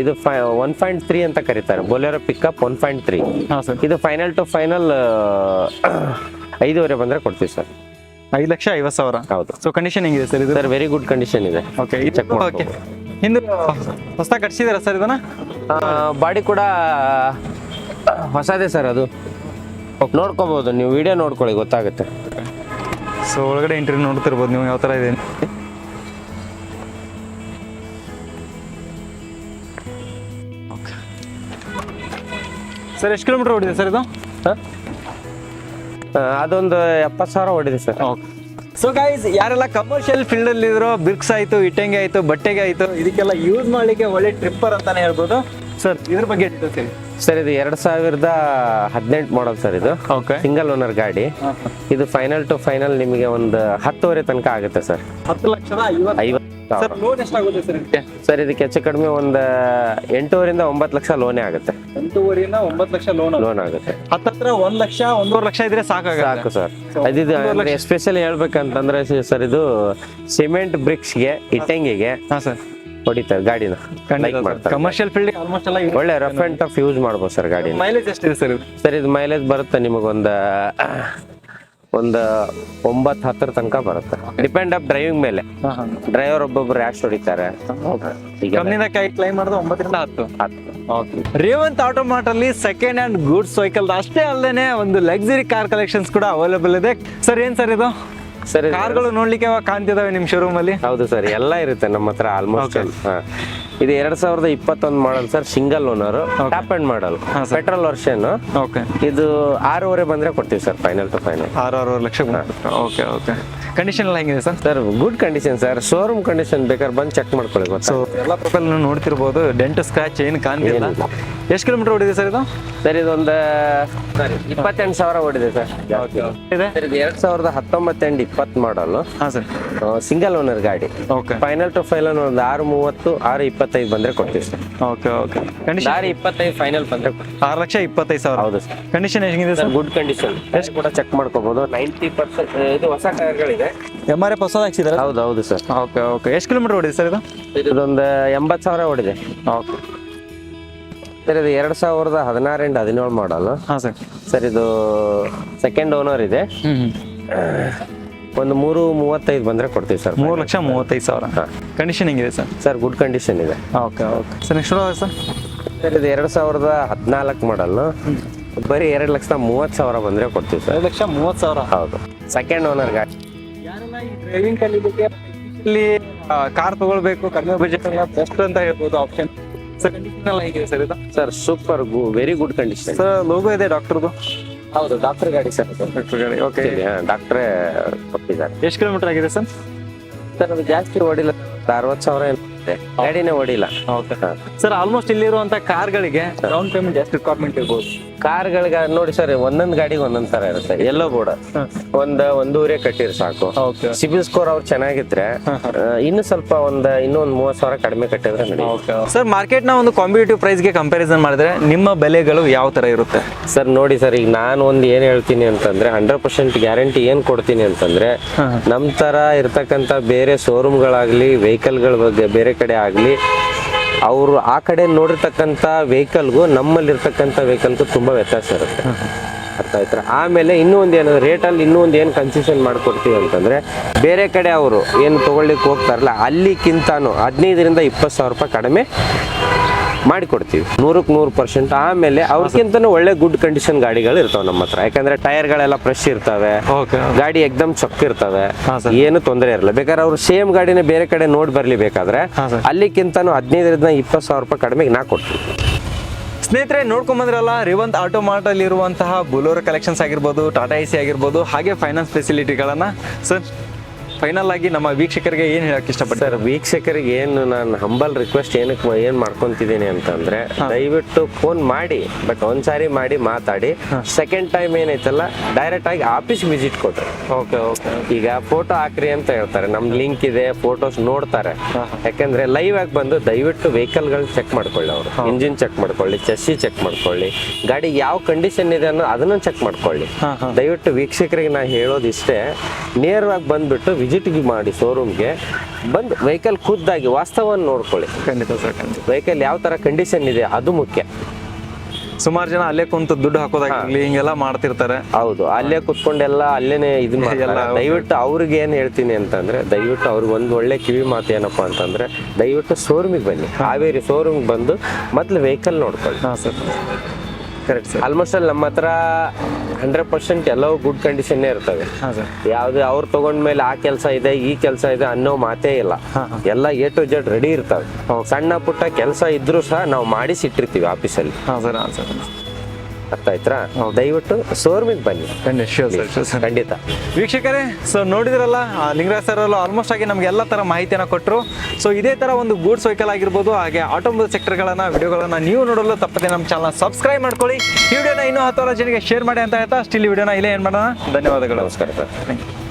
ಇದು ಒನ್ ಪಾಯಿಂಟ್ ತ್ರೀ ಅಂತ ಕರೀತಾರೆ. Bolero pickup one point three ಹಾಂ ಸರ್. ಇದು ಫೈನಲ್ ಟು ಫೈನಲ್ ಐದೂವರೆ ಬಂದ್ರೆ ಕೊಡ್ತೀವಿ ಸರ್. ಐದು ಲಕ್ಷ ಐವತ್ತು ಸಾವಿರ? ಹೌದು. ಸೊ ಕಂಡೀಷನ್ ಹೆಂಗಿದೆ ಸರ್ ಇದು? ಸರ್ ವೆರಿ ಗುಡ್ ಕಂಡೀಷನ್ ಇದೆ. Okay check okay. ಹಿಂದೆ ಹೊಸ ಕಟ್ಸಿದಾರ ಸರ್ ಇದನ್ನ? ಬಾಡಿ ಕೂಡ ಹೊಸದೇ ಸರ್ ಅದು. ನೋಡ್ಕೋಬಹುದು ನೀವು ವಿಡಿಯೋ ನೋಡ್ಕೊಳ್ಳಿ ಗೊತ್ತಾಗುತ್ತೆ. ಸೊ ಒಳಗಡೆ ಇಂಟರ್ವ್ಯೂ ನೋಡ್ತಿರ್ಬೋದು ನೀವು ಯಾವ ಥರ ಇದೆ ಸರ್ ಎಷ್ಟು ಕಿಲೋಮೀಟರ್ ಓಡಿದೆ ಸರ್ ಇದು? ಹಾಂ? ಅದೊಂದು ಎಪ್ಪತ್ತು ಸಾವಿರ ಹೊಡಿದೆ ಸರ್. ಸೊ ಗೈಸ್ ಯಾರೆಲ್ಲ ಕಮರ್ಷಿಯಲ್ ಫೀಲ್ಡ್ ಅಲ್ಲಿ ಇದ್ರು ಬಿರ್ಕ್ಸ್ ಆಯ್ತು ಇಟ್ಟಂಗೆ ಆಯ್ತು ಬಟ್ಟೆಗೆ ಆಯ್ತು ಇದಕ್ಕೆಲ್ಲ ಯೂಸ್ ಮಾಡ್ಲಿಕ್ಕೆ ಒಳ್ಳೆ ಟ್ರಿಪ್ಪರ್ ಅಂತಾನೆ ಹೇಳ್ಬೋದು. ಸರ್. ಇದ್ರ ಬಗ್ಗೆ ಸರ್? ಇದು ಎರಡ್ ಸಾವಿರದ ಹದಿನೆಂಟು ಮಾಡಲ್ ಸರ್ ಇದು. ಓಕೆ. ಸಿಂಗಲ್ ಓನರ್ ಗಾಡಿ. ಇದು ಫೈನಲ್ ಟು ಫೈನಲ್ ನಿಮಗೆ ಒಂದು ಹತ್ತುವರೆ ತನಕ ಆಗುತ್ತೆ ಸರ್. ಹತ್ತು ಲಕ್ಷದ ಐವತ್ತು ಐವತ್ತು ಸರ್ ಲೋನ್ ಎಷ್ಟಾಗುತ್ತೆ ಸರ್ ಇದಕ್ಕೆ? ಸರ್ ಇದಕ್ಕೆ ಹೆಚ್ಚು ಕಡಿಮೆ ಒಂದು ಎಂಟೂವರಿಂದ ಒಂಬತ್ತು ಲಕ್ಷ ಲೋನೇ ಆಗುತ್ತೆ. ಎಂಟೂವರೆಯಿಂದ ಒಂಬತ್ತು ಲಕ್ಷ ಲೋನ್ ಲೋನ್ ಆಗುತ್ತೆ. ಹತ್ತತ್ರ ಒಂದ್ ಲಕ್ಷ ಒಂದೂವರೆ ಲಕ್ಷ ಇದ್ರೆ ಸಾಕು ಸಾಕು ಸರ್. ಅದಿದು ಎಸ್ಪೆಷಲಿ ಹೇಳ್ಬೇಕಂತಂದ್ರೆ ಸರ್ ಇದು ಸಿಮೆಂಟ್ ಬ್ರಿಕ್ಸ್ಗೆ ಇಟ್ಟಂಗಿಗೆ ಹಾ ಸರ್. ಹೊಡಿತಾರೆ ಗಾಡಿನ. ಮಾಡ್ತಾರೆ. ಕಮರ್ಷಿಯಲ್ ಫೀಲ್ಡ್ ಆಲ್ಮೋಸ್ಟ್ ಎಲ್ಲ ಒಳ್ಳೆ ರಫ್ ಅಂಡ್ ಟಫ್ ಯೂಸ್ ಮಾಡ್ಬೋದು ಸರ್ ಗಾಡಿನ. ಮೈಲೇಜ್ ಎಷ್ಟಿದೆ ಸರ್? ಇದು ಸರ್ ಇದು ಮೈಲೇಜ್ ಬರುತ್ತೆ ನಿಮಗೊಂದು ಒಂದು ಒಂಬತ್ತು ಹತ್ತರ ತನಕ ಬರುತ್ತೆ. ಡಿಪೆಂಡ್ ಅಪ್ ಡ್ರೈವಿಂಗ್ ಮೇಲೆ. ಡ್ರೈವರ್ ಒಬ್ಬೊಬ್ರು ರ್ಯಾಶ್ ಹೊಡಿತಾರೆ. ಈಗ ಕಮ್ಮಿನ ಕೈ ಕ್ಲೈಮ್ ಮಾಡಿದ್ರೆ ಒಂಬತ್ತರಿಂದ ಹತ್ತು. ಹತ್ತು. ರೇವಂತ್ ಆಟೋಮಾರ್ಟ್ ಅಲ್ಲಿ ಸೆಕೆಂಡ್ ಹ್ಯಾಂಡ್ ಗೂಡ್ಸ್ ವೆಹಿಕಲ್ ಅಷ್ಟೇ ಅಲ್ಲದೆ ಒಂದು ಲಕ್ಸುರಿ ಕಾರ್ ಕಲೆಕ್ಷನ್ಸ್ ಕೂಡ ಅವೈಲೇಬಲ್ ಇದೆ. ಸರ್ ಏನ್ ಸರ್ ಇದು? ಸರಿ ಕಾರ್ಗಳು ನೋಡ್ಲಿಕ್ಕೆ ಕಾಂತಿದಾವೆ ಕಾಣ್ತಿದಾವೆ ನಿಮ್ ಶೋರೂಮ್ ಅಲ್ಲಿ? ಹೌದು ಸರ್ ಎಲ್ಲ ಇರುತ್ತೆ ನಮ್ಮ ಹತ್ರ ಆಲ್ಮೋಸ್ಟ್ ಇದು ಎರಡ್ ಸಾವಿರದ ಇಪ್ಪತ್ತೊಂದು model sir single owner top and model petrol version okay ಇದು ಆರೂವರೆ ಬಂದ್ರೆ ಕೊಡ್ತೀವಿ ಸರ್ ಫೈನಲ್ ಟು ಫೈನಲ್ ಆರು ಆರೂವರೆ ಲಕ್ಷ ಓಕೆ ಓಕೆ ಕಂಡೀಷನ್ ಎಲ್ಲ ಹೆಂಗಿದೆ sir sir good condition sir showroom condition ಬೇಕಾದ್ರೆ ಬಂದು ಚೆಕ್ ಮಾಡ್ಕೊಳ್ಳಿ ಸೊ ಎಲ್ಲ ಪ್ರೊಫೈಲ್ ನೋಡ್ತಿರ್ಬೋದು. ಡೆಂಟ್ ಸ್ಕ್ರಾಚ್ ಏನು ಕಾಣ್ತಿಲ್ಲ. ಎಷ್ಟು ಕಿಲೋಮೀಟರ್ ಓಡಿದೆ ಸರ್ ಇದು? ಸರ್ ಇದೊಂದು ಇಪ್ಪತ್ತೆಂಟು ಸಾವಿರ ಓಡಿದೆ ಸರ್. ಇದೆ. ಎರಡ್ ಸಾವಿರದ ಹತ್ತೊಂಬತ್ತೆಂಟು ಇಪ್ಪತ್ತು ಮಾಡಲ್ ಹಾಂ ಸರ್. ಸಿಂಗಲ್ ಓನರ್ ಗಾಡಿ. ಓಕೆ ಫೈನಲ್ ಟು ಫೈನಲ್ ಒಂದು ಆರು ಮೂವತ್ತು ಆರು ಇಪ್ಪತ್ತೈದು ಬಂದ್ರೆ ಕೊಡ್ತೀವಿ ಸರ್. ಓಕೆ ಓಕೆ ಕಂಡೀಷನ್ ಆರು ಇಪ್ಪತ್ತೈದು ಫೈನಲ್ ಬಂದ್ರೆ. ಆರು ಲಕ್ಷ ಇಪ್ಪತ್ತೈದು ಸಾವಿರ. ಹೌದು ಸರ್. ಕಂಡೀಷನ್ ಹೆಂಗಿದೆ ಸರ್ ಗುಡ್ ಕಂಡೀಷನ್ ಎಷ್ಟು ಕೂಡ ಚೆಕ್ ಮಾಡ್ಕೋಬಹುದು ನೈಂಟಿ ಪರ್ಸೆಂಟ್ ಇದು ಹೊಸ ಕಾರ್ಗಳಿದೆ ಎಂ ಆರ್ ಎಫ್ ಹೊಸ ಹಾಕ್ಸಿದಾರೆ? ಹೌದು ಹೌದು ಸರ್. ಓಕೆ ಓಕೆ ಎಷ್ಟು ಕಿಲೋಮೀಟರ್ ಓಡಿದೆ ಸರ್ ಇದು? ಇದೊಂದು ಎಂಬತ್ತು ಸಾವಿರ ಓಡಿದೆ. ಓಕೆ ಸರ್ ಇದು ಎರಡು ಸಾವಿರದ ಹದಿನಾರಿಂದ ಹದಿನೇಳು ಮಾಡಲ್ ಹಾಂ ಸರ್. ಸರ್ ಇದು ಸೆಕೆಂಡ್ ಓನರ್ ಇದೆ. ಹ್ಞೂ ಒಂದು ಮೂರು ಮೂವತ್ತೈದು ಬಂದ್ರೆ ಕೊಡ್ತೀವಿ ಸರ್. ಮೂರು ಲಕ್ಷ ಮೂವತ್ತೈದು ಸಾವಿರ. ಕಂಡೀಷನ್ ಹೆಂಗಿದೆ ಸರ್? ಸರ್ ಗುಡ್ ಕಂಡೀಷನ್ ಇದೆ. Okay okay. Sir next sir? Sir ಇದು ಎರಡು ಸಾವಿರದ ಹದಿನಾಲ್ಕು ಮಾಡಲ್ ಬರೀ ಎರಡು ಲಕ್ಷದ ಮೂವತ್ತು ಸಾವಿರ ಬಂದರೆ ಕೊಡ್ತೀವಿ ಸರ್. ಎರಡು ಲಕ್ಷ ಮೂವತ್ತು ಸಾವಿರ? ಹೌದು. ಸೆಕೆಂಡ್ ಓನರ್ ಗಾಡಿ. ಡ್ರೈವಿಂಗ್ ಕಲಿಬೇಕು ಇಲ್ಲಿ ಕಾರ್ ತಗೊಳ್ಬೇಕು ಕಡಿಮೆ ಬಜೆಟ್ ಬೆಸ್ಟ್ ಅಂತ ಹೇಳ್ಬೋದು ಆಪ್ಷನ್ ಸರ್ ಕಂಡೀಷನ್ ಹೇಗಿದೆ ಸರ್ ಇದು? Sir super very good condition sir logo ಇದೆ ಡಾಕ್ಟರ್ದು ಹೌದು ಡಾಕ್ಟರ್ ಗಾಡಿ ಸರ್ ಡಾಕ್ಟರ್ ಗಾಡಿ ಓಕೆ ಡಾಕ್ಟ್ರೇ ಕೊಟ್ಟಿದ್ದಾರೆ. ಎಷ್ಟು ಕಿಲೋಮೀಟರ್ ಆಗಿದೆ ಸರ್ ಸರ್ ಅದು ಜಾಸ್ತಿ ಓಡಿಲ್ಲ. ಅರವತ್ತು ಸಾವಿರ. ಗಾಡಿನೇ ಓಡಿಲ್ಲ. ಓಕೆ ಸರ್ ಆಲ್ಮೋಸ್ಟ್ ಇಲ್ಲಿರುವಂತ ಕಾರ್ಗಳಿಗೆ ಡೌನ್ ಪೇಮೆಂಟ್ ಎಷ್ಟು ರಿಕ್ವೈರ್ಮೆಂಟ್ ಇರ್ಬೋದು? ಕಾರ್ಗಳಿಗೆ ನೋಡಿ ಸರ್ ಒಂದೊಂದ್ ಗಾಡಿಗೆ ಒಂದೊಂದ್ ತರ ಇರುತ್ತೆ. ಎಲ್ಲೋ ಬೋರ್ಡ್ ಒಂದ್ ಒಂದೂವರೆ ಕಟ್ಟಿರ್ ಸಾಕು. ಸಿಬಿಲ್ ಸ್ಕೋರ್ ಅವ್ರು ಚೆನ್ನಾಗಿದ್ರೆ ಆ, ಇನ್ನು ಸ್ವಲ್ಪ ಒಂದ್ ಇನ್ನೊಂದ್ ಒಂದ್ ಮೂವತ್ ಸಾವಿರ ಕಡಿಮೆ ಕಟ್ಟಿದ್ರೆ ಸರ್ ಸರ್ ಮಾರ್ಕೆಟ್ನ ಒಂದು ಕಾಂಪಿಟೇಟಿವ್ ಪ್ರೈಸ್ಗೆ ಕಂಪ್ಯಾರಿಸನ್ ಮಾಡಿದ್ರೆ ನಿಮ್ಮ ಬೆಲೆಗಳು ಯಾವ ತರ ಇರುತ್ತೆ? ಸರ್ ನೋಡಿ ಸರ್ ಈಗ ನಾನು ಒಂದ್ ಏನ್ ಹೇಳ್ತೀನಿ ಅಂತಂದ್ರೆ ಹಂಡ್ರೆಡ್ ಪರ್ಸೆಂಟ್ ಗ್ಯಾರಂಟಿ ಏನ್ ಕೊಡ್ತೀನಿ ಅಂತಂದ್ರೆ ನಮ್ ತರ ಇರ್ತಕ್ಕಂತ ಬೇರೆ ಶೋರೂಮ್ಗಳಾಗ್ಲಿ ವೆಹಿಕಲ್ಗಳ ಬಗ್ಗೆ ಬೇರೆ ಕಡೆ ಆಗಲಿ ಅವರು ಆ ಕಡೆ ನೋಡಿರ್ತಕ್ಕಂಥ ವೆಹಿಕಲ್ಗೂ ನಮ್ಮಲ್ಲಿರ್ತಕ್ಕಂಥ ವೆಹಿಕಲ್ಗೂ ತುಂಬ ವ್ಯತ್ಯಾಸ ಇರುತ್ತೆ. ಅರ್ಥ ಆಯ್ತಾರೆ ಆಮೇಲೆ ಇನ್ನೂ ಒಂದು ಏನಂದ್ರೆ ರೇಟಲ್ಲಿ ಇನ್ನೂ ಒಂದು ಏನು ಕನ್ಸೆಷನ್ ಮಾಡ್ಕೊಡ್ತೀವಿ ಅಂತಂದ್ರೆ ಬೇರೆ ಕಡೆ ಅವರು ಏನು ತಗೊಳ್ಳಿಕ್ಕೆ ಹೋಗ್ತಾರಲ್ಲ ಅಲ್ಲಿಗಿಂತನೂ ಹದಿನೈದರಿಂದ ಇಪ್ಪತ್ತು ಸಾವಿರ ರೂಪಾಯಿ ಕಡಿಮೆ ಮಾಡಿಕೊಡ್ತೀವಿ. ನೂರಕ್ಕೆ ನೂರು ಪರ್ಸೆಂಟ್ ಆಮೇಲೆ ಅವ್ರಿಗಿಂತ ಒಳ್ಳೆ ಗುಡ್ ಕಂಡೀಷನ್ ಗಾಡಿಗಳು ಇರ್ತಾವೆ ನಮ್ಮ ಹತ್ರ. ಯಾಕಂದ್ರೆ ಟೈರ್ಗಳೆಲ್ಲ ಫ್ರೆಶ್ ಇರ್ತವೆ. ಓಕೆ ಗಾಡಿ ಎಕ್ದಮ್ ಚಪ್ ಇರ್ತವೆ. ಏನು ತೊಂದರೆ ಇರಲ್ಲ. ಬೇಕಾದ್ರೆ ಅವ್ರು ಸೇಮ್ ಗಾಡಿನ ಬೇರೆ ಕಡೆ ನೋಡಿ ಬರ್ಲಿ ಬೇಕಾದ್ರೆ ಅಲ್ಲಿಕ್ಕಿಂತ. ಅಲ್ಲಿಕ್ಕಿಂತನೂ ಹದಿನೈದರಿಂದ ಇಪ್ಪತ್ತು ಸಾವಿರ ರೂಪಾಯಿ ಕಡಿಮೆಗೆ ನಾ ಕೊಡ್ತೀವಿ ಸ್ನೇಹಿತರೆ ನೋಡ್ಕೊಂಬಂದ್ರಲ್ಲ ರೇವಂತ್ ಆಟೋ ಮಾರ್ಟ್ ಅಲ್ಲಿ ಇರುವಂತಹ ಬುಲೋರ್ ಕಲೆಕ್ಷನ್ಸ್ ಆಗಿರ್ಬೋದು ಟಾಟಾ ಎ ಸಿ ಆಗಿರ್ಬೋದು ಹಾಗೆ ಫೈನಾನ್ಸ್ ಫೆಸಿಲಿಟಿಗಳನ್ನ ಸರ್ ಫೈನಲ್ ಆಗಿ ನಮ್ಮ ವೀಕ್ಷಕರಿಗೆ ಏನು ಹೇಳಕ್ ಇಷ್ಟಪಡ್ತಾರೆ? ಸರ್ ವೀಕ್ಷಕರಿಗೆ ಏನು ನಾನು ಹಂಬಲ್ ರಿಕ್ವೆಸ್ಟ್ ಏನಕ್ಕೆ ಏನ್ ಮಾಡ್ಕೊಂತಿದ್ದೀನಿ ಅಂತಂದ್ರೆ ದಯವಿಟ್ಟು ಫೋನ್ ಮಾಡಿ ಬಟ್ ಒಂದ್ಸಾರಿ ಮಾಡಿ ಮಾತಾಡಿ. ಸೆಕೆಂಡ್ ಟೈಮ್ ಏನೈತಲ್ಲ ಡೈರೆಕ್ಟ್ ಆಗಿ ಆಫೀಸ್ ವಿಸಿಟ್ ಕೊಟ್ರಿ ಓಕೆ ಓಕೆ ಈಗ ಫೋಟೋ ಹಾಕ್ರಿ ಅಂತ ಹೇಳ್ತಾರೆ. ನಮ್ ಲಿಂಕ್ ಇದೆ ಫೋಟೋಸ್ ನೋಡ್ತಾರೆ. ಯಾಕಂದ್ರೆ ಲೈವ್ ಆಗಿ ಬಂದು ದಯವಿಟ್ಟು ವೆಹಿಕಲ್ಗಳು ಚೆಕ್ ಮಾಡ್ಕೊಳ್ಳಿ ಅವರು. ಇಂಜಿನ್ ಚೆಕ್ ಮಾಡ್ಕೊಳ್ಳಿ ಚೆಸ್ಸಿ ಚೆಕ್ ಮಾಡ್ಕೊಳ್ಳಿ. ಗಾಡಿ ಯಾವ ಕಂಡೀಷನ್ ಇದೆ ಅನ್ನೋ ಅದನ್ನ ಚೆಕ್ ಮಾಡ್ಕೊಳ್ಳಿ. ದಯವಿಟ್ಟು ವೀಕ್ಷಕರಿಗೆ ನಾ ಹೇಳೋದಿಷ್ಟೇ ನೇರವಾಗಿ ಬಂದ್ಬಿಟ್ಟು ವಿಸಿಟ್ ಮಾಡಿ ಶೋರೂಮ್ಗೆ ಬಂದು ವೆಹಿಕಲ್ ಖುದ್ದಾಗಿ ವಾಸ್ತವವನ್ನು ನೋಡ್ಕೊಳ್ಳಿ. ಖಂಡಿತ ಸರ್ ಖಂಡಿತ. ವೆಹಿಕಲ್ ಯಾವ ತರ ಕಂಡೀಷನ್ ಇದೆ ಅದು ಮುಖ್ಯ. ಸುಮಾರು ಜನ ಅಲ್ಲೇ ಕುಂತು ದುಡ್ಡು ಹಾಕೋದಾಗಲಿ ಹಿಂಗೆಲ್ಲ ಮಾಡ್ತಿರ್ತಾರೆ. ಹೌದು ಅಲ್ಲೇ ಕುತ್ಕೊಂಡೆಲ್ಲ ಅಲ್ಲೇನೆ ಇದು. ದಯವಿಟ್ಟು ಅವ್ರಿಗೆ ಏನು ಹೇಳ್ತೀನಿ ಅಂತಂದ್ರೆ ದಯವಿಟ್ಟು ಅವ್ರಿಗೆ ಒಂದು ಒಳ್ಳೆ ಕಿವಿ ಮಾತು ಏನಪ್ಪ ಅಂತಂದ್ರೆ ದಯವಿಟ್ಟು ಶೋರೂಮಿಗೆ ಬನ್ನಿ. ಹಾವೇರಿ ಶೋರೂಮ್ಗೆ ಬಂದು ಮೊದಲು ವೆಹಿಕಲ್ ನೋಡ್ಕೊಳ್ಳಿ. ಹಾಂ ಸರ್. Correct sir. ಆಲ್ಮೋಸ್ಟ್ ಅಲ್ಲಿ ನಮ್ಮ ಹತ್ರ ಹಂಡ್ರೆಡ್ ಪರ್ಸೆಂಟ್ ಎಲ್ಲವೂ ಗುಡ್ ಕಂಡೀಷನ್ನೇ ಇರ್ತವೆ. ಯಾವ್ದು ಅವ್ರು ತಗೊಂಡ್ಮೇಲೆ ಆ ಕೆಲಸ ಇದೆ ಈ ಕೆಲಸ ಇದೆ ಅನ್ನೋ ಮಾತೇ ಇಲ್ಲ. ಎಲ್ಲ ಎ ಟು ಜೆಡ್ ರೆಡಿ ಇರ್ತವೆ. ಸಣ್ಣ ಪುಟ್ಟ ಕೆಲಸ ಇದ್ರೂ ಸಹ ನಾವು ಮಾಡಿಸಿ ಇಟ್ಟಿರ್ತೀವಿ ಆಫೀಸಲ್ಲಿ ಹಾಂ ಸರ್ ಹಾಂ ಸರ್. ಅರ್ಥ ಆಯ್ತಾ ದಯವಿಟ್ಟು ಶೋರೂಮಿಗೆ ಬನ್ನಿ. ಖಂಡಿತ. ವೀಕ್ಷಕರೇ ಸೊ ನೋಡಿದ್ರಲ್ಲ ಲಿಂಗರಾಜ್ ಸರ್ ಆಲ್ಮೋಸ್ಟ್ ಆಗಿ ನಮ್ಗೆ ಎಲ್ಲ ತರ ಮಾಹಿತಿಯನ್ನು ಕೊಟ್ಟರು ಸೊ ಇದೇ ತರ ಒಂದು ಗೂಡ್ಸ್ ವೆಹಿಕಲ್ ಆಗಿರ್ಬೋದು ಹಾಗೆ ಆಟೋಮೊಬೈಲ್ ಸೆಕ್ಟರ್ಗಳನ್ನ ವಿಡಿಯೋಗಳನ್ನ ನೀವು ನೋಡಲು ತಪ್ಪದೆ ನಮ್ಮ ಚಾನಲ್ ಸಬ್ಸ್ಕ್ರೈಬ್ ಮಾಡ್ಕೊಳ್ಳಿ. ಈ ವಿಡಿಯೋನ ಇನ್ನೂ ಹತ್ತು ಜನರಿಗೆ ಶೇರ್ ಮಾಡಿ ಅಂತ ಹೇಳ್ತಾ ಸ್ಟಿಲ್ ವಿಡಿಯೋನ ಇಲ್ಲೇ ಏನು ಮಾಡೋಣ. ಧನ್ಯವಾದಗಳು. ನಮಸ್ಕಾರ ಸರ್ ಥ್ಯಾಂಕ್ you.